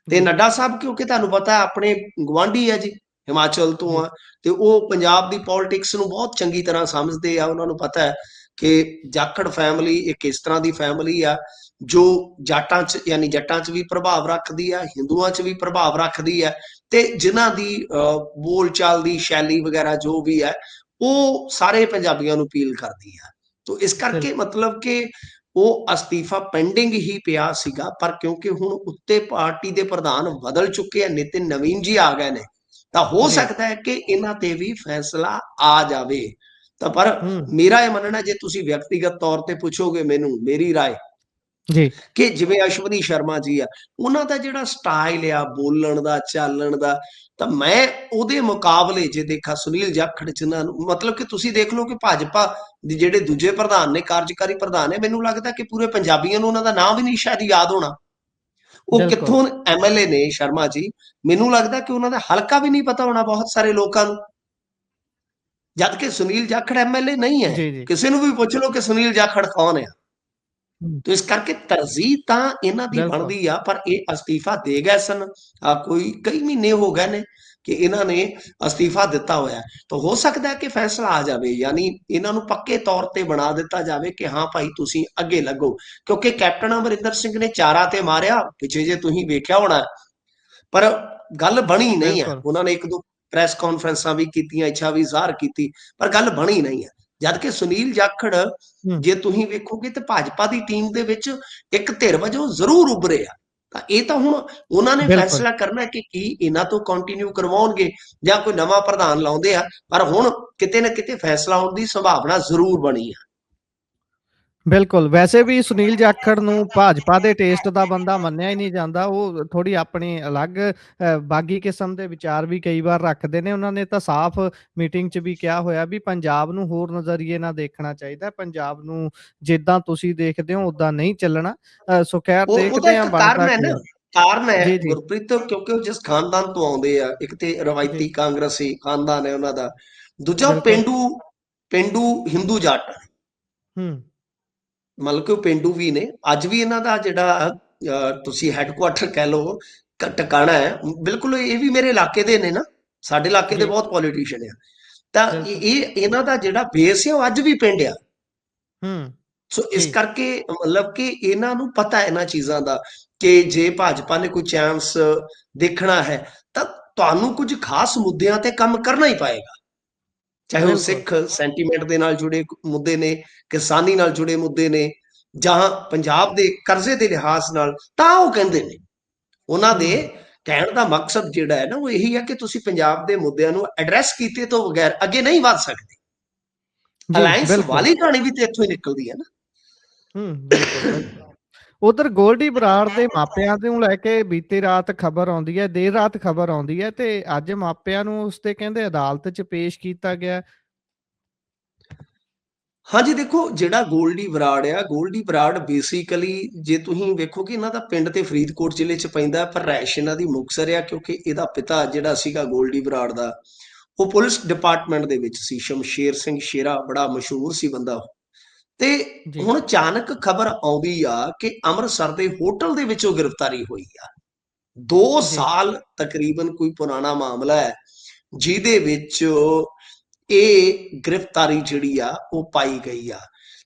ਤੇ। ਨੱਡਾ ਸਾਹਿਬ ਕਿਉਂਕਿ ਤੁਹਾਨੂੰ ਪਤਾ ਆਪਣੇ ਗਵਾਂਢੀ ਆ ਜੀ ਹਿਮਾਚਲ ਤੋਂ ਆ ਤੇ ਉਹ ਪੰਜਾਬ ਦੀ ਪੋਲਿਟਿਕਸ ਨੂੰ ਬਹੁਤ ਚੰਗੀ ਤਰ੍ਹਾਂ ਸਮਝਦੇ ਆ ਉਹਨਾਂ ਨੂੰ ਪਤਾ ਹੈ ਕਿ ਜਾਖੜ ਫੈਮਿਲੀ ਇੱਕ ਇਸ ਤਰ੍ਹਾਂ ਦੀ ਫੈਮਿਲੀ ਆ ਜੋ ਜਾਟਾਂ 'ਚ ਯਾਨੀ ਜੱਟਾਂ 'ਚ ਵੀ ਪ੍ਰਭਾਵ ਰੱਖਦੀ ਆ ਹਿੰਦੂਆਂ 'ਚ ਵੀ ਪ੍ਰਭਾਵ ਰੱਖਦੀ ਆ ਤੇ ਜਿਨ੍ਹਾਂ ਦੀ ਬੋਲਚਾਲ ਦੀ ਸ਼ੈਲੀ ਵਗੈਰਾ ਜੋ ਵੀ ਹੈ ਉਹ ਸਾਰੇ ਪੰਜਾਬੀਆਂ ਨੂੰ ਅਪੀਲ ਕਰਦੀ ਆ ਤੋ ਇਸ ਕਰਕੇ ਮਤਲਬ ਕਿ ਉਹ ਅਸਤੀਫਾ ਪੈਂਡਿੰਗ ਹੀ ਪਿਆ ਸੀਗਾ ਪਰ ਕਿਉਂਕਿ ਹੁਣ ਉੱਤੇ ਪਾਰਟੀ ਦੇ ਪ੍ਰਧਾਨ ਬਦਲ ਚੁੱਕੇ ਆ ਨਿਤਿਨ ਨਵੀਨ ਜੀ ਆ ਗਏ ਨੇ ਤਾਂ ਹੋ ਜੀ। ਸਕਦਾ ਹੈ ਕਿ ਇਹਨਾਂ ਤੇ ਵੀ ਫੈਸਲਾ ਆ ਜਾਵੇ ਤਾਂ ਪਰ ਹੂੰ ਮੇਰਾ ਇਹ ਮੰਨਣਾ ਜੇ ਤੁਸੀਂ ਵਿਅਕਤੀਗਤ ਤੌਰ ਤੇ ਪੁੱਛੋਗੇ ਮੈਨੂੰ ਮੇਰੀ رائے ਜੀ ਕਿ ਜਿਵੇਂ ਅਸ਼ਵਨੀ ਸ਼ਰਮਾ ਜੀ ਆ ਉਹਨਾਂ ਦਾ ਜਿਹੜਾ ਸਟਾਈਲ ਆ ਬੋਲਣ ਦਾ ਚਾਲਣ ਦਾ ਤਾਂ ਮੈਂ ਉਹਦੇ ਮੁਕਾਬਲੇ ਜੇ ਦੇਖਾ ਸੁਨੀਲ ਜਾਖੜ ਜਿਨ੍ਹਾਂ ਨੂੰ ਮਤਲਬ ਕਿ ਤੁਸੀਂ ਦੇਖ ਲਓ ਕਿ ਭਾਜਪਾ ਦੇ ਜਿਹੜੇ ਦੂਜੇ ਪ੍ਰਧਾਨ ਨੇ ਕਾਰਜਕਾਰੀ ਪ੍ਰਧਾਨ ਨੇ ਮੈਨੂੰ ਲੱਗਦਾ ਕਿ ਪੂਰੇ ਪੰਜਾਬੀਆਂ ਨੂੰ ਉਹਨਾਂ ਦਾ ਨਾਮ ਵੀ ਨਹੀਂ ਸ਼ਾਇਦ ਯਾਦ ਹੋਣਾ ਉਹ। ਕਿੱਥੋਂ ਐਮਐਲਏ ਨੇ ਸ਼ਰਮਾ ਜੀ ਮੈਨੂੰ ਲੱਗਦਾ ਕਿ ਉਹਨਾਂ ਦਾ ਹਲਕਾ ਵੀ ਨਹੀਂ ਪਤਾ ਹੋਣਾ ਬਹੁਤ ਸਾਰੇ ਲੋਕਾਂ ਨੂੰ ਜਦ ਕਿ ਸੁਨੀਲ ਜਾਖੜ ਐਮਐਲਏ ਨਹੀਂ ਹੈ ਕਿਸੇ ਨੂੰ ਵੀ ਪੁੱਛ ਲਓ ਕਿ ਸੁਨੀਲ ਜਾਖੜ ਕੌਣ ਹੂੰ। ਤੋ ਇਸ ਕਰਕੇ ਤਰਜੀਹ ਤਾਂ ਇਹਨਾਂ ਦੀ ਬਿਲਕੁਲ। ਬਣਦੀ ਆ ਪਰ ਇਹ ਅਸਤੀਫਾ ਦੇ ਗਏ ਸਨ ਆ ਕੋਈ ਕਈ ਮਹੀਨੇ ਹੋ ਗਏ ਨੇ ਕਿ ਇਹਨਾਂ ਨੇ ਅਸਤੀਫਾ ਦਿੱਤਾ ਹੋਇਆ ਹੈ। ਤਾਂ ਹੋ ਸਕਦਾ ਹੈ ਕਿ ਫੈਸਲਾ ਆ ਜਾਵੇ ਯਾਨੀ ਇਹਨਾਂ ਨੂੰ ਪੱਕੇ ਤੌਰ ਤੇ ਬਣਾ ਦਿੱਤਾ ਜਾਵੇ ਕਿ ਹਾਂ ਭਾਈ ਤੁਸੀਂ ਅੱਗੇ ਲੱਗੋ ਕਿਉਂਕਿ ਕੈਪਟਨ ਅਮਰਿੰਦਰ ਸਿੰਘ ਨੇ ਚਾਰਾ ਤੇ ਮਾਰਿਆ ਪਿੱਛੇ ਜੇ ਤੁਸੀਂ ਵੇਖਿਆ ਹੋਣਾ ਪਰ ਗੱਲ ਬਣੀ ਨਹੀਂ ਹੈ ਬਿਲਕੁਲ। ਉਹਨਾਂ ਨੇ ਇੱਕ ਦੋ ਪ੍ਰੈਸ ਕਾਨਫਰੰਸਾਂ ਵੀ ਕੀਤੀਆਂ ਇੱਛਾ ਵੀ ਜ਼ਾਹਰ ਕੀਤੀ ਪਰ ਗੱਲ ਬਣੀ ਨਹੀਂ ਹੈ ਜਦ ਕਿ ਸੁਨੀਲ ਜਾਖੜ। ਜੇ ਤੁਸੀਂ ਵੇਖੋਗੇ ਤੇ ਭਾਜਪਾ ਦੀ ਟੀਮ ਦੇ ਵਿੱਚ ਇੱਕ ਧਿਰ ਵਜੋਂ ਜ਼ਰੂਰ ਉੱਭਰੇ ਆ ਤਾਂ ਇਹ ਤਾਂ ਹੁਣ ਉਹਨਾਂ ਨੇ। ਫੈਸਲਾ ਕਰਨਾ ਕਿ ਕੀ ਇਹਨਾਂ ਤੋਂ ਕੰਟੀਨਿਊ ਕਰਵਾਉਣਗੇ ਜਾਂ ਕੋਈ ਨਵਾਂ ਪ੍ਰਧਾਨ ਲਾਉਂਦੇ ਆ ਪਰ ਹੁਣ ਕਿਤੇ ਨਾ ਕਿਤੇ ਫੈਸਲਾ ਹੋਣ ਦੀ ਸੰਭਾਵਨਾ ਜ਼ਰੂਰ ਬਣੀ ਆ ਬਿਲਕੁਲ ਵੈਸੇ ਵੀ ਸੁਨੀਲ ਜਾਖੜ ਨੂੰ ਭਾਜਪਾ ਦੇ ਟੇਸਟ ਦਾ ਬੰਦਾ ਮੰਨਿਆ ਹੀ ਨਹੀਂ ਜਾਂਦਾ ਉਹ ਥੋੜੀ ਆਪਣੀ ਅਲੱਗ ਬਾਗੀ ਕਿਸਮ ਦੇ ਵਿਚਾਰ ਵੀ ਕਈ ਵਾਰ ਰੱਖਦੇ ਨੇ ਉਹਨਾਂ ਨੇ ਤਾਂ ਸਾਫ਼ ਮੀਟਿੰਗ 'ਚ ਵੀ ਕਿਹਾ ਹੋਇਆ ਵੀ ਪੰਜਾਬ ਨੂੰ ਹੋਰ ਨਜ਼ਰੀਏ ਨਾਲ ਦੇਖਣਾ ਚਾਹੀਦਾ ਪੰਜਾਬ ਨੂੰ ਜਿੱਦਾਂ ਤੁਸੀਂ ਦੇਖਦੇ ਹੋ ਉਦਾਂ ਨਹੀਂ ਚੱਲਣਾ ਸੋ ਖੈਰ ਦੇਖਦੇ ਆ ਬਣਦਾ। ਕਾਰਨ ਹੈ। ਗੁਰਪ੍ਰੀਤ ਕਿਉਂਕਿ ਉਹ ਜਿਸ ਖਾਨਦਾਨ ਤੋਂ ਆਉਂਦੇ ਆ ਇੱਕ ਤੇ ਰਵਾਇਤੀ। ਕਾਂਗਰਸੀ ਖਾਨਦਾਨ ਹੈ ਉਹਨਾਂ ਦਾ ਦੂਜਾ। ਪਿੰਡੂ ਪਿੰਡੂ ਹਿੰਦੂ ਜੱਟ ਹੈ। ਮਤਲਬ ਕਿ ਪਿੰਡੂ ਵੀ ਨੇ। ਅੱਜ ਵੀ ਇਹਨਾਂ ਦਾ ਜਿਹੜਾ ਤੁਸੀਂ ਹੈੱਡਕੁਆਟਰ ਕਹਿ ਲਓ ਟਿਕਾਣਾ ਹੈ। ਬਿਲਕੁਲ ਇਹ ਵੀ ਮੇਰੇ ਇਲਾਕੇ ਦੇ ਨੇ ਨਾ। ਸਾਡੇ ਇਲਾਕੇ ਦੇ। ਬਹੁਤ ਪੋਲੀਟੀਸ਼ੀਅਨ ਆ। ਤਾਂ। ਇਹ ਇਹ- ਇਹਨਾਂ ਦਾ ਜਿਹੜਾ ਬੇਸ ਹੈ ਉਹ ਅੱਜ ਵੀ ਪਿੰਡ ਆ। ਹੂੰ। ਸੋ ਇਸ। ਕਰਕੇ ਮਤਲਬ ਕਿ ਇਹਨਾਂ ਨੂੰ ਪਤਾ ਹੈ ਇਹਨਾਂ ਚੀਜ਼ਾਂ ਦਾ ਕਿ ਜੇ ਭਾਜਪਾ ਨੇ ਕੋਈ ਚਾਂਸ ਦੇਖਣਾ ਹੈ ਤਾਂ ਤੁਹਾਨੂੰ ਕੁਝ ਖਾਸ ਮੁੱਦਿਆਂ ਤੇ ਕੰਮ ਕਰਨਾ ਹੀ ਪਏਗਾ। ਚਾਹੇ ਉਹ। ਸਿੱਖ ਸੈਂਟੀਮੈਂਟ ਦੇ ਨਾਲ ਜੁੜੇ ਮੁੱਦੇ ਨੇ ਕਿਸਾਨੀ ਨਾਲ ਜੁੜੇ ਮੁੱਦੇ ਨੇ ਜਾਂ ਪੰਜਾਬ ਦੇ ਕਰਜ਼ੇ ਦੇ ਲਿਹਾਜ਼ ਨਾਲ ਤਾਂ ਉਹ ਕਹਿੰਦੇ ਨੇ। ਉਹਨਾਂ ਦੇ। ਕਹਿਣ ਦਾ ਮਕਸਦ ਜਿਹੜਾ ਹੈ ਨਾ ਉਹ ਇਹੀ ਹੈ ਕਿ ਤੁਸੀਂ ਪੰਜਾਬ ਦੇ ਮੁੱਦਿਆਂ ਨੂੰ ਐਡਰੈਸ ਕੀਤੇ ਤੋਂ ਬਗੈਰ ਅੱਗੇ ਨਹੀਂ ਵਧ ਸਕਦੇ। ਅਲਾਈਅੰਸ ਵਾਲੀ ਕਹਾਣੀ ਵੀ ਤੇ ਇੱਥੋਂ ਹੀ ਨਿਕਲਦੀ ਹੈ ਨਾ। ਹੂੰ ਬਿਲਕੁਲ। ਉਧਰ ਗੋਲਡੀ ਬਰਾੜ ਦੇ ਮਾਪਿਆਂ ਨੂੰ ਲੈ ਕੇ ਬੀਤੀ ਰਾਤ ਖਬਰ ਆਉਂਦੀ ਹੈ, ਦੇਰ ਰਾਤ ਖਬਰ ਆਉਂਦੀ ਹੈ ਤੇ ਅੱਜ ਮਾਪਿਆਂ ਨੂੰ ਉਸ ਤੇ ਕਹਿੰਦੇ ਅਦਾਲਤ 'ਚ ਪੇਸ਼ ਕੀਤਾ ਗਿਆ। ਹਾਂਜੀ, ਦੇਖੋ, ਜਿਹੜਾ ਗੋਲਡੀ ਬਰਾੜ ਆ, ਗੋਲਡੀ ਬਰਾੜ ਬੇਸਿਕਲੀ ਜੇ ਤੁਸੀਂ ਵੇਖੋ ਕਿ ਇਹਨਾਂ ਦਾ ਪਿੰਡ ਤੇ ਫਰੀਦਕੋਟ ਜ਼ਿਲ੍ਹੇ 'ਚ ਪੈਂਦਾ, ਪਰ ਰੈਸ਼ ਇਹਨਾਂ ਦੀ ਮੁਕਤਸਰ ਆ ਕਿਉਂਕਿ ਇਹਦਾ ਪਿਤਾ ਜਿਹੜਾ ਸੀਗਾ ਗੋਲਡੀ ਬਰਾੜ ਦਾ, ਉਹ ਪੁਲਿਸ ਡਿਪਾਰਟਮੈਂਟ ਦੇ ਵਿੱਚ ਸੀ। ਸ਼ਮਸ਼ੇਰ ਸਿੰਘ ਸ਼ੇਰਾ ਬੜਾ ਮਸ਼ਹੂਰ ਸੀ ਬੰਦਾ ਤੇ। ਹੁਣ ਅਚਾਨਕ ਖਬਰ ਆਉਂਦੀ ਆ ਕਿ ਅੰਮ੍ਰਿਤਸਰ ਦੇ ਹੋਟਲ ਦੇ ਵਿੱਚੋਂ ਗ੍ਰਿਫਤਾਰੀ ਹੋਈ ਆ 2 ਜੀ। ਸਾਲ ਤਕਰੀਬਨ ਕੋਈ ਪੁਰਾਣਾ ਮਾਮਲਾ ਹੈ ਜਿਹਦੇ ਵਿੱਚ ਇਹ ਗ੍ਰਿਫਤਾਰੀ ਜਿਹੜੀ ਆ ਉਹ ਪਾਈ ਗਈ ਆ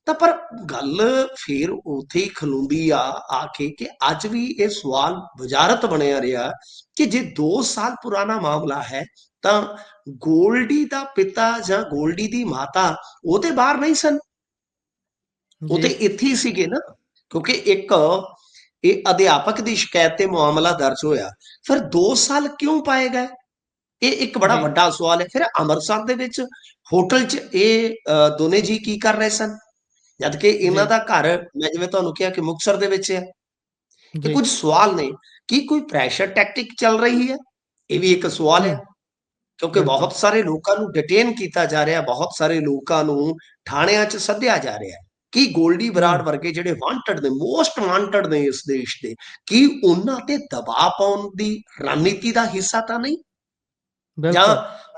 ਤਾਂ ਪਰ ਗੱਲ ਫੇਰ ਉੱਥੇ ਹੀ ਖਲੋਂਦੀ ਆ ਆ ਕੇ ਕਿ ਅੱਜ ਵੀ ਇਹ ਸਵਾਲ ਵਜ਼ਾਰਤ ਬਣਿਆ ਰਿਹਾ ਕਿ ਜੇ 2 ਸਾਲ ਪੁਰਾਣਾ ਮਾਮਲਾ ਹੈ ਤਾਂ ਗੋਲਡੀ ਦਾ ਪਿਤਾ ਜਾਂ ਗੋਲਡੀ ਦੀ ਮਾਤਾ ਉਹ ਤੇ ਬਾਹਰ ਨਹੀਂ ਸਨ ਉਹ ਤੇ ਇੱਥੇ ਹੀ ਸੀਗੇ ਨਾ ਕਿਉਂਕਿ ਇੱਕ ਇਹ ਅਧਿਆਪਕ ਦੀ ਸ਼ਿਕਾਇਤ ਤੇ ਮਾਮਲਾ ਦਰਜ ਹੋਇਆ। ਫਿਰ 2 ਸਾਲ ਕਿਉਂ ਪਾਏ ਗਏ? ਇਹ ਇੱਕ ਬੜਾ। ਵੱਡਾ ਸਵਾਲ ਹੈ। ਫਿਰ ਅੰਮ੍ਰਿਤਸਰ ਦੇ ਵਿੱਚ ਹੋਟਲ 'ਚ ਇਹ ਦੋਨੇ ਜੀ ਕੀ ਕਰ ਰਹੇ ਸਨ? ਜਦ ਕਿ ਇਹਨਾਂ। ਦਾ ਘਰ ਮੈਂ ਜਿਵੇਂ ਤੁਹਾਨੂੰ ਕਿਹਾ ਕਿ ਮੁਕਤਸਰ ਦੇ ਵਿੱਚ ਹੈ। ਇਹ ਕੁਝ ਸਵਾਲ ਨੇ ਕੀ ਕੋਈ ਪ੍ਰੈਸ਼ਰ ਟੈਕਟਿਕ ਚੱਲ ਰਹੀ ਹੈ? ਇਹ ਵੀ ਇੱਕ ਸਵਾਲ ਹੈ। ਕਿਉਂਕਿ। ਬਹੁਤ ਸਾਰੇ ਲੋਕਾਂ ਨੂੰ ਡਿਟੇਨ ਕੀਤਾ ਜਾ ਰਿਹਾ ਬਹੁਤ ਸਾਰੇ ਲੋਕਾਂ ਨੂੰ ਥਾਣਿਆਂ 'ਚ ਸੱਦਿਆ ਜਾ ਰਿਹਾ ਕੀ ਗੋਲਡੀ ਬਰਾੜ ਹੂੰ। ਵਰਗੇ ਜਿਹੜੇ ਵਾਂਟਡ ਨੇ ਮੋਸਟ ਵਾਂਟਡ ਨੇ ਇਸ ਦੇਸ਼ ਦੇ ਕੀ ਉਹਨਾਂ ਤੇ ਦਬਾਅ ਪਾਉਣ ਦੀ ਰਣਨੀਤੀ ਦਾ ਹਿੱਸਾ ਤਾਂ ਨਹੀਂ? ਜਾਂ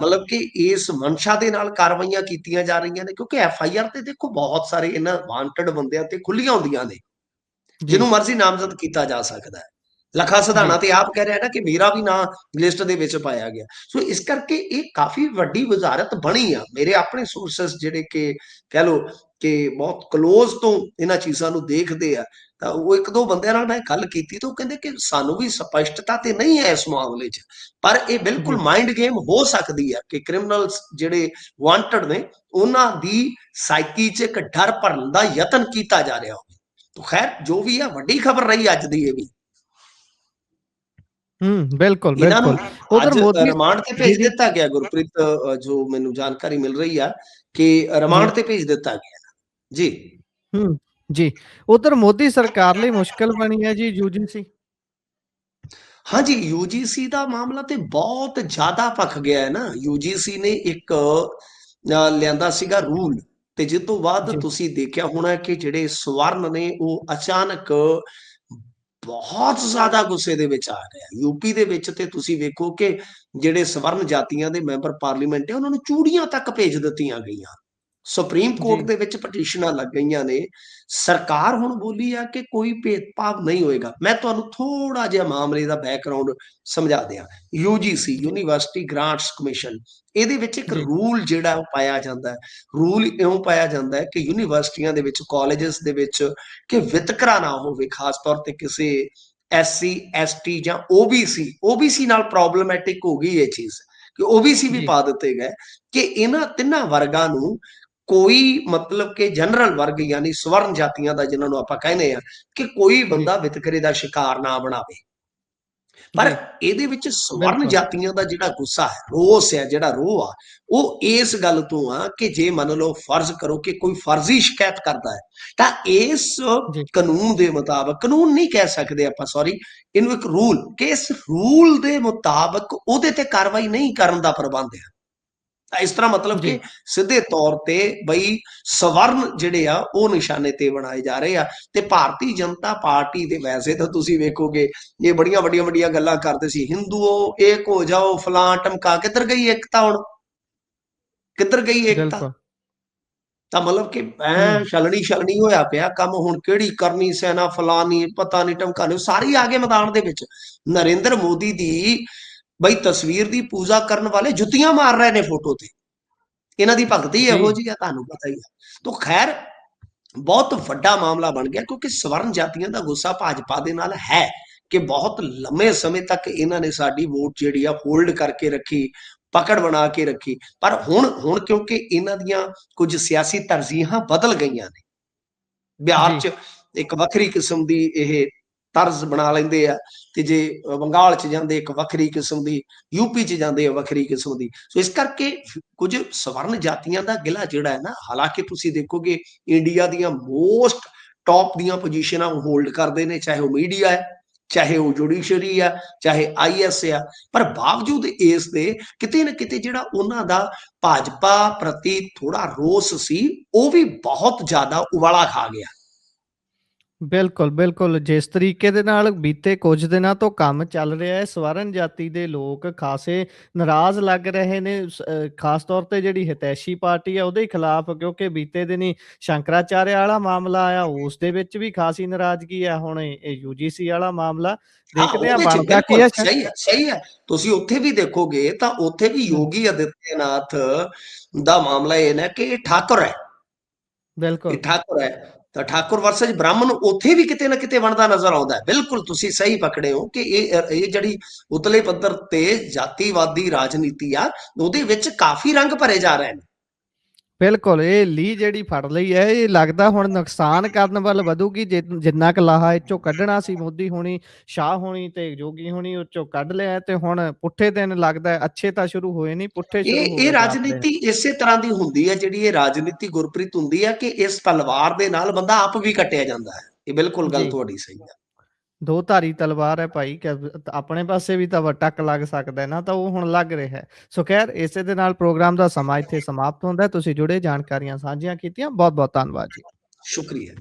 ਮਤਲਬ ਕਿ ਇਸ ਮਨਸ਼ਾ ਦੇ ਨਾਲ ਕਾਰਵਾਈਆਂ ਕੀਤੀਆਂ ਜਾ ਰਹੀਆਂ ਨੇ? ਕਿਉਂਕਿ ਐਫ ਆਈ ਆਰ ਤੇ ਦੇਖੋ ਬਹੁਤ ਸਾਰੇ ਇਹਨਾਂ ਵਾਂਟਡ ਬੰਦਿਆਂ ਤੇ ਖੁੱਲੀਆਂ ਹੁੰਦੀਆਂ ਨੇ ਜਿਹਨੂੰ ਮਰਜ਼ੀ ਨਾਮਜ਼ਦ ਕੀਤਾ ਜਾ ਸਕਦਾ ਹੈ। ਲਖਾ ਸਧਾਣਾ। ਤੇ ਆਪ ਕਹਿ ਰਿਹਾ ਨਾ ਕਿ ਮੇਰਾ ਵੀ ਨਾਂ ਲਿਸਟ ਦੇ ਵਿੱਚ ਪਾਇਆ ਗਿਆ ਸੋ ਇਸ ਕਰਕੇ ਇਹ ਕਾਫੀ ਵੱਡੀ ਵਜ਼ਾਰਤ ਬਣੀ ਆ ਮੇਰੇ ਆਪਣੇ ਸੋਰਸਸ ਜਿਹੜੇ ਕਿ ਕਹਿ ਲੋ ਕਿ ਬਹੁਤ ਕਲੋਜ਼ ਤੋਂ ਇਹਨਾਂ ਚੀਜ਼ਾਂ ਨੂੰ ਦੇਖਦੇ ਆ ਤਾਂ ਉਹ ਇੱਕ ਦੋ ਬੰਦਿਆਂ ਨਾਲ ਮੈਂ ਗੱਲ ਕੀਤੀ ਤਾਂ ਉਹ ਕਹਿੰਦੇ ਕਿ ਸਾਨੂੰ ਵੀ ਸਪਸ਼ਟਤਾ ਤੇ ਨਹੀਂ ਹੈ ਇਸ ਮਾਮਲੇ 'ਚ ਪਰ ਇਹ ਬਿਲਕੁਲ। ਮਾਈਂਡ ਗੇਮ ਹੋ ਸਕਦੀ ਹੈ ਕਿ ਕ੍ਰਿਮੀਨਲਸ ਜਿਹੜੇ ਵਾਂਟਡ ਨੇ ਉਹਨਾਂ ਦੀ ਸਾਈਕੀ 'ਚ ਇੱਕ ਡਰ ਭਰਨ ਦਾ ਯਤਨ ਕੀਤਾ ਜਾ ਰਿਹਾ ਹੋਵੇ ਤਾਂ ਖੈਰ ਜੋ ਵੀ ਹੈ ਵੱਡੀ ਖਬਰ ਰਹੀ ਅੱਜ ਦੀ ਇਹ ਵੀ ਹੂੰ ਬਿਲਕੁਲ ਬਿਲਕੁਲ। ਉਧਰ ਮੋਦੀ ਰਿਮਾਂਡ ਤੇ ਭੇਜ। ਦਿੱਤਾ ਗਿਆ ਗੁਰਪ੍ਰੀਤ ਜੋ ਮੈਨੂੰ ਜਾਣਕਾਰੀ ਮਿਲ ਰਹੀ ਆ ਕਿ ਰਿਮਾਂਡ। ਤੇ ਭੇਜ ਦਿੱਤਾ ਗਿਆ। ਜੀ। ਹੂੰ ਜੀ। ਉਧਰ ਮੋਦੀ ਸਰਕਾਰ ਲਈ ਮੁਸ਼ਕਲ ਬਣੀ ਹੈ ਜੀ ਯੂਜੀਸੀ ਹਾਂਜੀ ਯੂਜੀਸੀ ਦਾ ਮਾਮਲਾ ਤੇ ਬਹੁਤ ਜ਼ਿਆਦਾ ਭਖ ਗਿਆ ਹੈ ਨਾ। ਯੂਜੀਸੀ ਨੇ ਇੱਕ ਲਿਆਂਦਾ ਸੀਗਾ ਰੂਲ। ਤੇ ਜਿਸ ਤੋਂ ਬਾਅਦ। ਤੁਸੀਂ ਦੇਖਿਆ ਹੋਣਾ ਕਿ ਜਿਹੜੇ ਸਵਰਨ ਨੇ ਉਹ ਅਚਾਨਕ ਬਹੁਤ ਜ਼ਿਆਦਾ ਗੁੱਸੇ ਦੇ ਵਿੱਚ ਆ ਰਿਹਾ ਯੂਪੀ ਦੇ ਵਿੱਚ ਤੇ ਤੁਸੀਂ ਵੇਖੋ ਕਿ ਜਿਹੜੇ ਸਵਰਨ ਜਾਤੀਆਂ ਦੇ ਮੈਂਬਰ ਪਾਰਲੀਮੈਂਟ ਹੈ, ਉਹਨਾਂ ਨੂੰ ਚੂੜੀਆਂ ਤੱਕ ਭੇਜ ਦਿੱਤੀਆਂ ਗਈਆਂ। Supreme court. ਦੇ ਵਿੱਚ ਪਟੀਸ਼ਨਾਂ ਲੱਗ ਗਈਆਂ ਨੇ ਸਰਕਾਰ ਹੁਣ ਬੋਲੀ ਆ ਕਿ ਕੋਈ ਭੇਦਭਾਵ ਨਹੀਂ ਹੋਏਗਾ ਮੈਂ ਤੁਹਾਨੂੰ ਥੋੜਾ ਜਿਹਾ ਮਾਮਲੇ ਦਾ ਬੈਕਗ੍ਰਾਉਂਡ ਸਮਝਾ ਦਿਆਂ ਯੂਜੀਸੀ ਯੂਨੀਵਰਸਿਟੀ ਗ੍ਰਾਂਟਸ ਕਮਿਸ਼ਨ ਇਹਦੇ ਵਿੱਚ ਇੱਕ। ਰੂਲ ਜਿਹੜਾ ਉਹ ਪਾਇਆ ਜਾਂਦਾ ਹੈ ਰੂਲ ਇਉਂ ਪਾਇਆ ਜਾਂਦਾ ਹੈ ਕਿ ਯੂਨੀਵਰਸਿਟੀਆਂ ਦੇ ਵਿੱਚ ਕਾਲਜਸ ਦੇ ਵਿੱਚ ਕਿ ਵਿਤਕਰਾ ਨਾ ਹੋਵੇ ਖਾਸ ਤੌਰ ਤੇ ਕਿਸੇ ਐਸਸੀ ਐਸਟੀ ਜਾਂ ਓਬੀਸੀ ਓਬੀਸੀ ਨਾਲ ਪ੍ਰੋਬਲਮੈਟਿਕ ਹੋ ਗਈ ਇਹ ਚੀਜ਼ ਕਿ ਓਬੀਸੀ ਵੀ। ਪਾ ਦਿੱਤੇ ਗਏ ਕਿ ਇਹਨਾਂ ਤਿੰਨਾਂ ਵਰਗਾਂ ਨੂੰ ਕੋਈ ਮਤਲਬ ਕਿ ਜਨਰਲ ਵਰਗ ਯਾਨੀ ਸਵਰਨ ਜਾਤੀਆਂ ਦਾ ਜਿਨ੍ਹਾਂ ਨੂੰ ਆਪਾਂ ਕਹਿੰਦੇ ਆ ਕਿ ਕੋਈ ਬੰਦਾ ਵਿਤਕਰੇ ਦਾ ਸ਼ਿਕਾਰ ਨਾ ਬਣਾਵੇ ਪਰ। ਇਹਦੇ ਵਿੱਚ ਸਵਰਨ। ਜਾਤੀਆਂ ਦਾ ਜਿਹੜਾ ਗੁੱਸਾ ਹੈ ਰੋਸ ਹੈ ਜਿਹੜਾ ਰੋਹ ਆ ਉਹ ਇਸ ਗੱਲ ਤੋਂ ਆ ਕਿ ਜੇ ਮੰਨ ਲਓ ਫਰਜ਼ ਕਰੋ ਕਿ ਕੋਈ ਫਰਜ਼ੀ ਸ਼ਿਕਾਇਤ ਕਰਦਾ ਹੈ ਤਾਂ ਇਸ। ਕਾਨੂੰਨ ਦੇ ਮੁਤਾਬਕ ਕਾਨੂੰਨ ਨਹੀਂ ਕਹਿ ਸਕਦੇ ਆਪਾਂ ਸੌਰੀ ਇਹਨੂੰ ਇੱਕ ਰੂਲ ਕਿ ਇਸ ਰੂਲ ਦੇ ਮੁਤਾਬਕ ਉਹਦੇ ਤੇ ਕਾਰਵਾਈ ਨਹੀਂ ਕਰਨ ਦਾ ਪ੍ਰਬੰਧ ਹੈ ਤਾਂ ਇਸ ਤਰ੍ਹਾਂ ਮਤਲਬ। ਕਿ ਸਿੱਧੇ ਤੌਰ ਤੇ ਬਈ ਸਵਰਨ ਜਿਹੜੇ ਆ ਉਹ ਨਿਸ਼ਾਨੇ ਤੇ ਬਣਾਏ ਜਾ ਰਹੇ ਆ। ਤੇ ਭਾਰਤੀ ਜਨਤਾ ਪਾਰਟੀ ਦੇ ਵੈਸੇ ਤਾਂ ਤੁਸੀਂ ਵੇਖੋਗੇ ਇਹ ਬੜੀਆਂ ਵੱਡੀਆਂ ਵੱਡੀਆਂ ਗੱਲਾਂ ਕਰਦੇ ਸੀ। ਹਿੰਦੂਓ ਏਕ ਹੋ ਜਾਓ ਫਲਾਂ ਟਮਕਾ। ਕਿੱਧਰ ਗਈ ਏਕਤਾ ਹੁਣ? ਕਿੱਧਰ ਗਈ ਏਕਤਾ? ਤਾਂ ਮਤਲਬ ਕਿ ਐ। ਛਲਣੀ ਛਲਣੀ ਹੋਇਆ ਪਿਆ। ਕੰਮ ਹੁਣ ਕਿਹੜੀ ਕਰਨੀ ਸੈਨਾ ਫਲਾਨੀ ਪਤਾ ਨਹੀਂ ਟਮਕਾਣੀ ਸਾਰੀ ਆ ਗਏ ਮੈਦਾਨ ਦੇ ਵਿੱਚ। ਨਰਿੰਦਰ ਮੋਦੀ ਦੀ ਬਈ ਤਸਵੀਰ ਦੀ ਪੂਜਾ ਕਰਨ ਵਾਲੇ ਜੁੱਤੀਆਂ ਮਾਰ ਰਹੇ ਨੇ ਫੋਟੋ ਤੇ ਇਹਨਾਂ ਦੀ ਭਗਤੀ ਇਹੋ ਜੀ। ਆ ਤੁਹਾਨੂੰ ਪਤਾ ਹੀ ਆ ਤੋਂ ਖੈਰ ਬਹੁਤ ਵੱਡਾ ਮਾਮਲਾ ਬਣ ਗਿਆ ਕਿਉਂਕਿ ਸਵਰਨ ਜਾਤੀਆਂ ਦਾ ਗੁੱਸਾ ਭਾਜਪਾ ਦੇ ਨਾਲ ਹੈ ਕਿ ਬਹੁਤ ਲੰਮੇ ਸਮੇਂ ਤੱਕ ਇਹਨਾਂ ਨੇ ਸਾਡੀ ਵੋਟ ਜਿਹੜੀ ਆ ਹੋਲਡ ਕਰਕੇ ਰੱਖੀ ਪਕੜ ਬਣਾ ਕੇ ਰੱਖੀ ਪਰ ਹੁਣ ਹੁਣ ਕਿਉਂਕਿ ਇਹਨਾਂ ਦੀਆਂ ਕੁਝ ਸਿਆਸੀ ਤਰਜੀਹਾਂ ਬਦਲ ਗਈਆਂ ਨੇ ਬਿਹਾਰ। 'ਚ ਇੱਕ ਵੱਖਰੀ ਕਿਸਮ ਦੀ ਇਹ ਤਰਜ਼ ਬਣਾ ਲੈਂਦੇ ਆ ਤੇ ਜੇ ਬੰਗਾਲ 'ਚ ਜਾਂਦੇ, ਇੱਕ ਵੱਖਰੀ ਕਿਸਮ ਦੀ ਯੂਪੀ 'ਚ ਜਾਂਦੇ ਆ ਵੱਖਰੀ ਕਿਸਮ ਦੀ। ਸੋ ਇਸ ਕਰਕੇ ਕੁਝ ਸਵਰਨ ਜਾਤੀਆਂ ਦਾ ਗਿਲਾ ਜਿਹੜਾ ਹੈ ਨਾ, ਹਾਲਾਂਕਿ ਤੁਸੀਂ ਦੇਖੋਗੇ ਇੰਡੀਆ ਦੀਆਂ ਮੋਸਟ ਟੌਪ ਦੀਆਂ ਪੋਜੀਸ਼ਨਾਂ ਹੋਲਡ ਕਰਦੇ ਨੇ, ਚਾਹੇ ਉਹ ਮੀਡੀਆ ਹੈ, ਚਾਹੇ ਉਹ ਜੁਡੀਸ਼ਰੀ ਆ ਚਾਹੇ ਆਈਐਸ ਆ। ਪਰ ਬਾਵਜੂਦ ਇਸ ਦੇ ਕਿਤੇ ਨਾ ਕਿਤੇ ਜਿਹੜਾ ਉਹਨਾਂ ਦਾ ਭਾਜਪਾ ਪ੍ਰਤੀ ਥੋੜਾ ਰੋਸ ਸੀ, ਉਹ ਵੀ ਬਹੁਤ ਜ਼ਿਆਦਾ ਉਬਾਲਾ ਖਾ ਗਿਆ। ਬਿਲਕੁਲ ਬਿਲਕੁਲ। ਜਿਸ ਤਰੀਕੇ ਦੇ ਨਾਲ ਬੀਤੇ ਕੁਝ ਦਿਨਾਂ ਤੋਂ ਕੰਮ ਚੱਲ ਰਿਹਾ ਹੈ ਸਵਰਨ ਜਾਤੀ ਦੇ ਲੋਕ ਖਾਸੇ ਨਾਰਾਜ਼ ਲੱਗ ਰਹੇ ਨੇ। ਖਾਸ ਤੌਰ ਤੇ ਜਿਹੜੀ ਹਿਤੈਸ਼ੀ ਪਾਰਟੀ ਆ ਉਹਦੇ ਖਿਲਾਫ ਕਿਉਂਕਿ ਬੀਤੇ ਦਿਨੀ ਸ਼ੰਕਰਾਚਾਰਿਆ ਵਾਲਾ ਮਾਮਲਾ ਆਇਆ ਉਸ ਦੇ ਵਿੱਚ ਵੀ ਖਾਸੀ ਨਾਰਾਜ਼ਗੀ ਆ। ਹੁਣ ਇਹ ਯੂਜੀਸੀ ਵਾਲਾ ਮਾਮਲਾ ਹਾਂ, ਦੇਖਦੇ ਆ ਬਣਦਾ ਕੀ ਹੈ ਸਹੀ ਹੈ ਸਹੀ ਹੈ। ਤੁਸੀਂ ਉੱਥੇ ਵੀ ਦੇਖੋਗੇ ਤਾਂ ਉੱਥੇ ਵੀ ਯੋਗੀ ਆਦਿੱਤਿਆਨਾਥ ਦਾ ਮਾਮਲਾ ਇਹ ਨਾ ਕਿ ਇਹ ਠਾਕੁਰ ਹੈ। ਬਿਲਕੁਲ। ਇਹ ਠਾਕੁਰ ਹੈ। ਤਾਂ ਠਾਕੁਰ ਵਰਸਜ ਬ੍ਰਾਹਮਣ ਉੱਥੇ ਵੀ ਕਿਤੇ ਨਾ ਕਿਤੇ ਬਣਦਾ ਨਜ਼ਰ ਆਉਂਦਾ ਹੈ। ਬਿਲਕੁਲ ਤੁਸੀਂ ਸਹੀ ਪਕੜੇ ਹੋ ਕਿ ਇਹ ਇਹ ਜਿਹੜੀ ਉਤਲੇ ਪੱਧਰ ਤੇ ਜਾਤੀਵਾਦੀ ਰਾਜਨੀਤੀ ਆ, ਉਹਦੇ ਵਿੱਚ ਕਾਫੀ ਰੰਗ ਭਰੇ ਜਾ ਰਹੇ ਨੇ। ਬਿਲਕੁਲ ਇਹ ਲੀ ਜਿਹੜੀ ਫੜ ਲਈ ਹੈ ਇਹ ਲੱਗਦਾ ਹੁਣ ਨੁਕਸਾਨ ਕਰਨ ਵੱਲ ਵਧੂਗੀ ਜਿੰਨਾ ਕੁ ਲਾਹਾ ਇਹ ਚੋਂ ਕੱਢਣਾ ਸੀ ਮੋਦੀ ਹੋਣੀ ਸ਼ਾਹ ਹੋਣੀ ਤੇ ਜੋਗੀ ਹੋਣੀ ਉਹ ਚੋਂ ਕੱਢ ਲਿਆ ਤੇ ਹੁਣ ਪੁੱਠੇ ਦਿਨ ਲੱਗਦਾ ਅੱਛੇ ਤਾਂ ਸ਼ੁਰੂ ਹੋਏ ਨਹੀਂ ਪੁੱਠੇ ਸ਼ੁਰੂ ਇਹ ਇਹ ਰਾਜਨੀਤੀ ਇਸੇ ਤਰ੍ਹਾਂ ਦੀ ਹੁੰਦੀ ਹੈ ਜਿਹੜੀ ਇਹ ਰਾਜਨੀਤੀ ਗੁਰਪ੍ਰੀਤ ਹੁੰਦੀ ਹੈ ਕਿ ਇਸ ਤਲਵਾਰ ਦੇ ਨਾਲ ਬੰਦਾ ਆਪ ਵੀ ਕੱਟਿਆ ਜਾਂਦਾ ਹੈ। ਇਹ ਬਿਲਕੁਲ ਗੱਲ। ਤੁਹਾਡੀ ਸਹੀ ਹੈ। ਦੋ ਧਾਰੀ ਤਲਵਾਰ ਹੈ ਭਾਈ ਆਪਣੇ ਪਾਸੇ ਵੀ ਤਾਂ ਟੱਕ ਲੱਗ ਸਕਦਾ ਹੈ ਨਾ, ਤਾਂ ਉਹ ਹੁਣ ਲੱਗ ਰਿਹਾ ਹੈ। ਸੋ ਖੈਰ, ਇਸੇ ਦੇ ਨਾਲ ਪ੍ਰੋਗਰਾਮ ਦਾ ਸਮਾਂ ਇੱਥੇ ਸਮਾਪਤ ਹੁੰਦਾ ਹੈ। ਤੁਸੀਂ ਜੁੜੇ ਜਾਣਕਾਰੀਆਂ ਸਾਂਝੀਆਂ ਕੀਤੀਆਂ। ਬਹੁਤ ਬਹੁਤ ਧੰਨਵਾਦ ਜੀ। ਸ਼ੁਕਰੀਆ।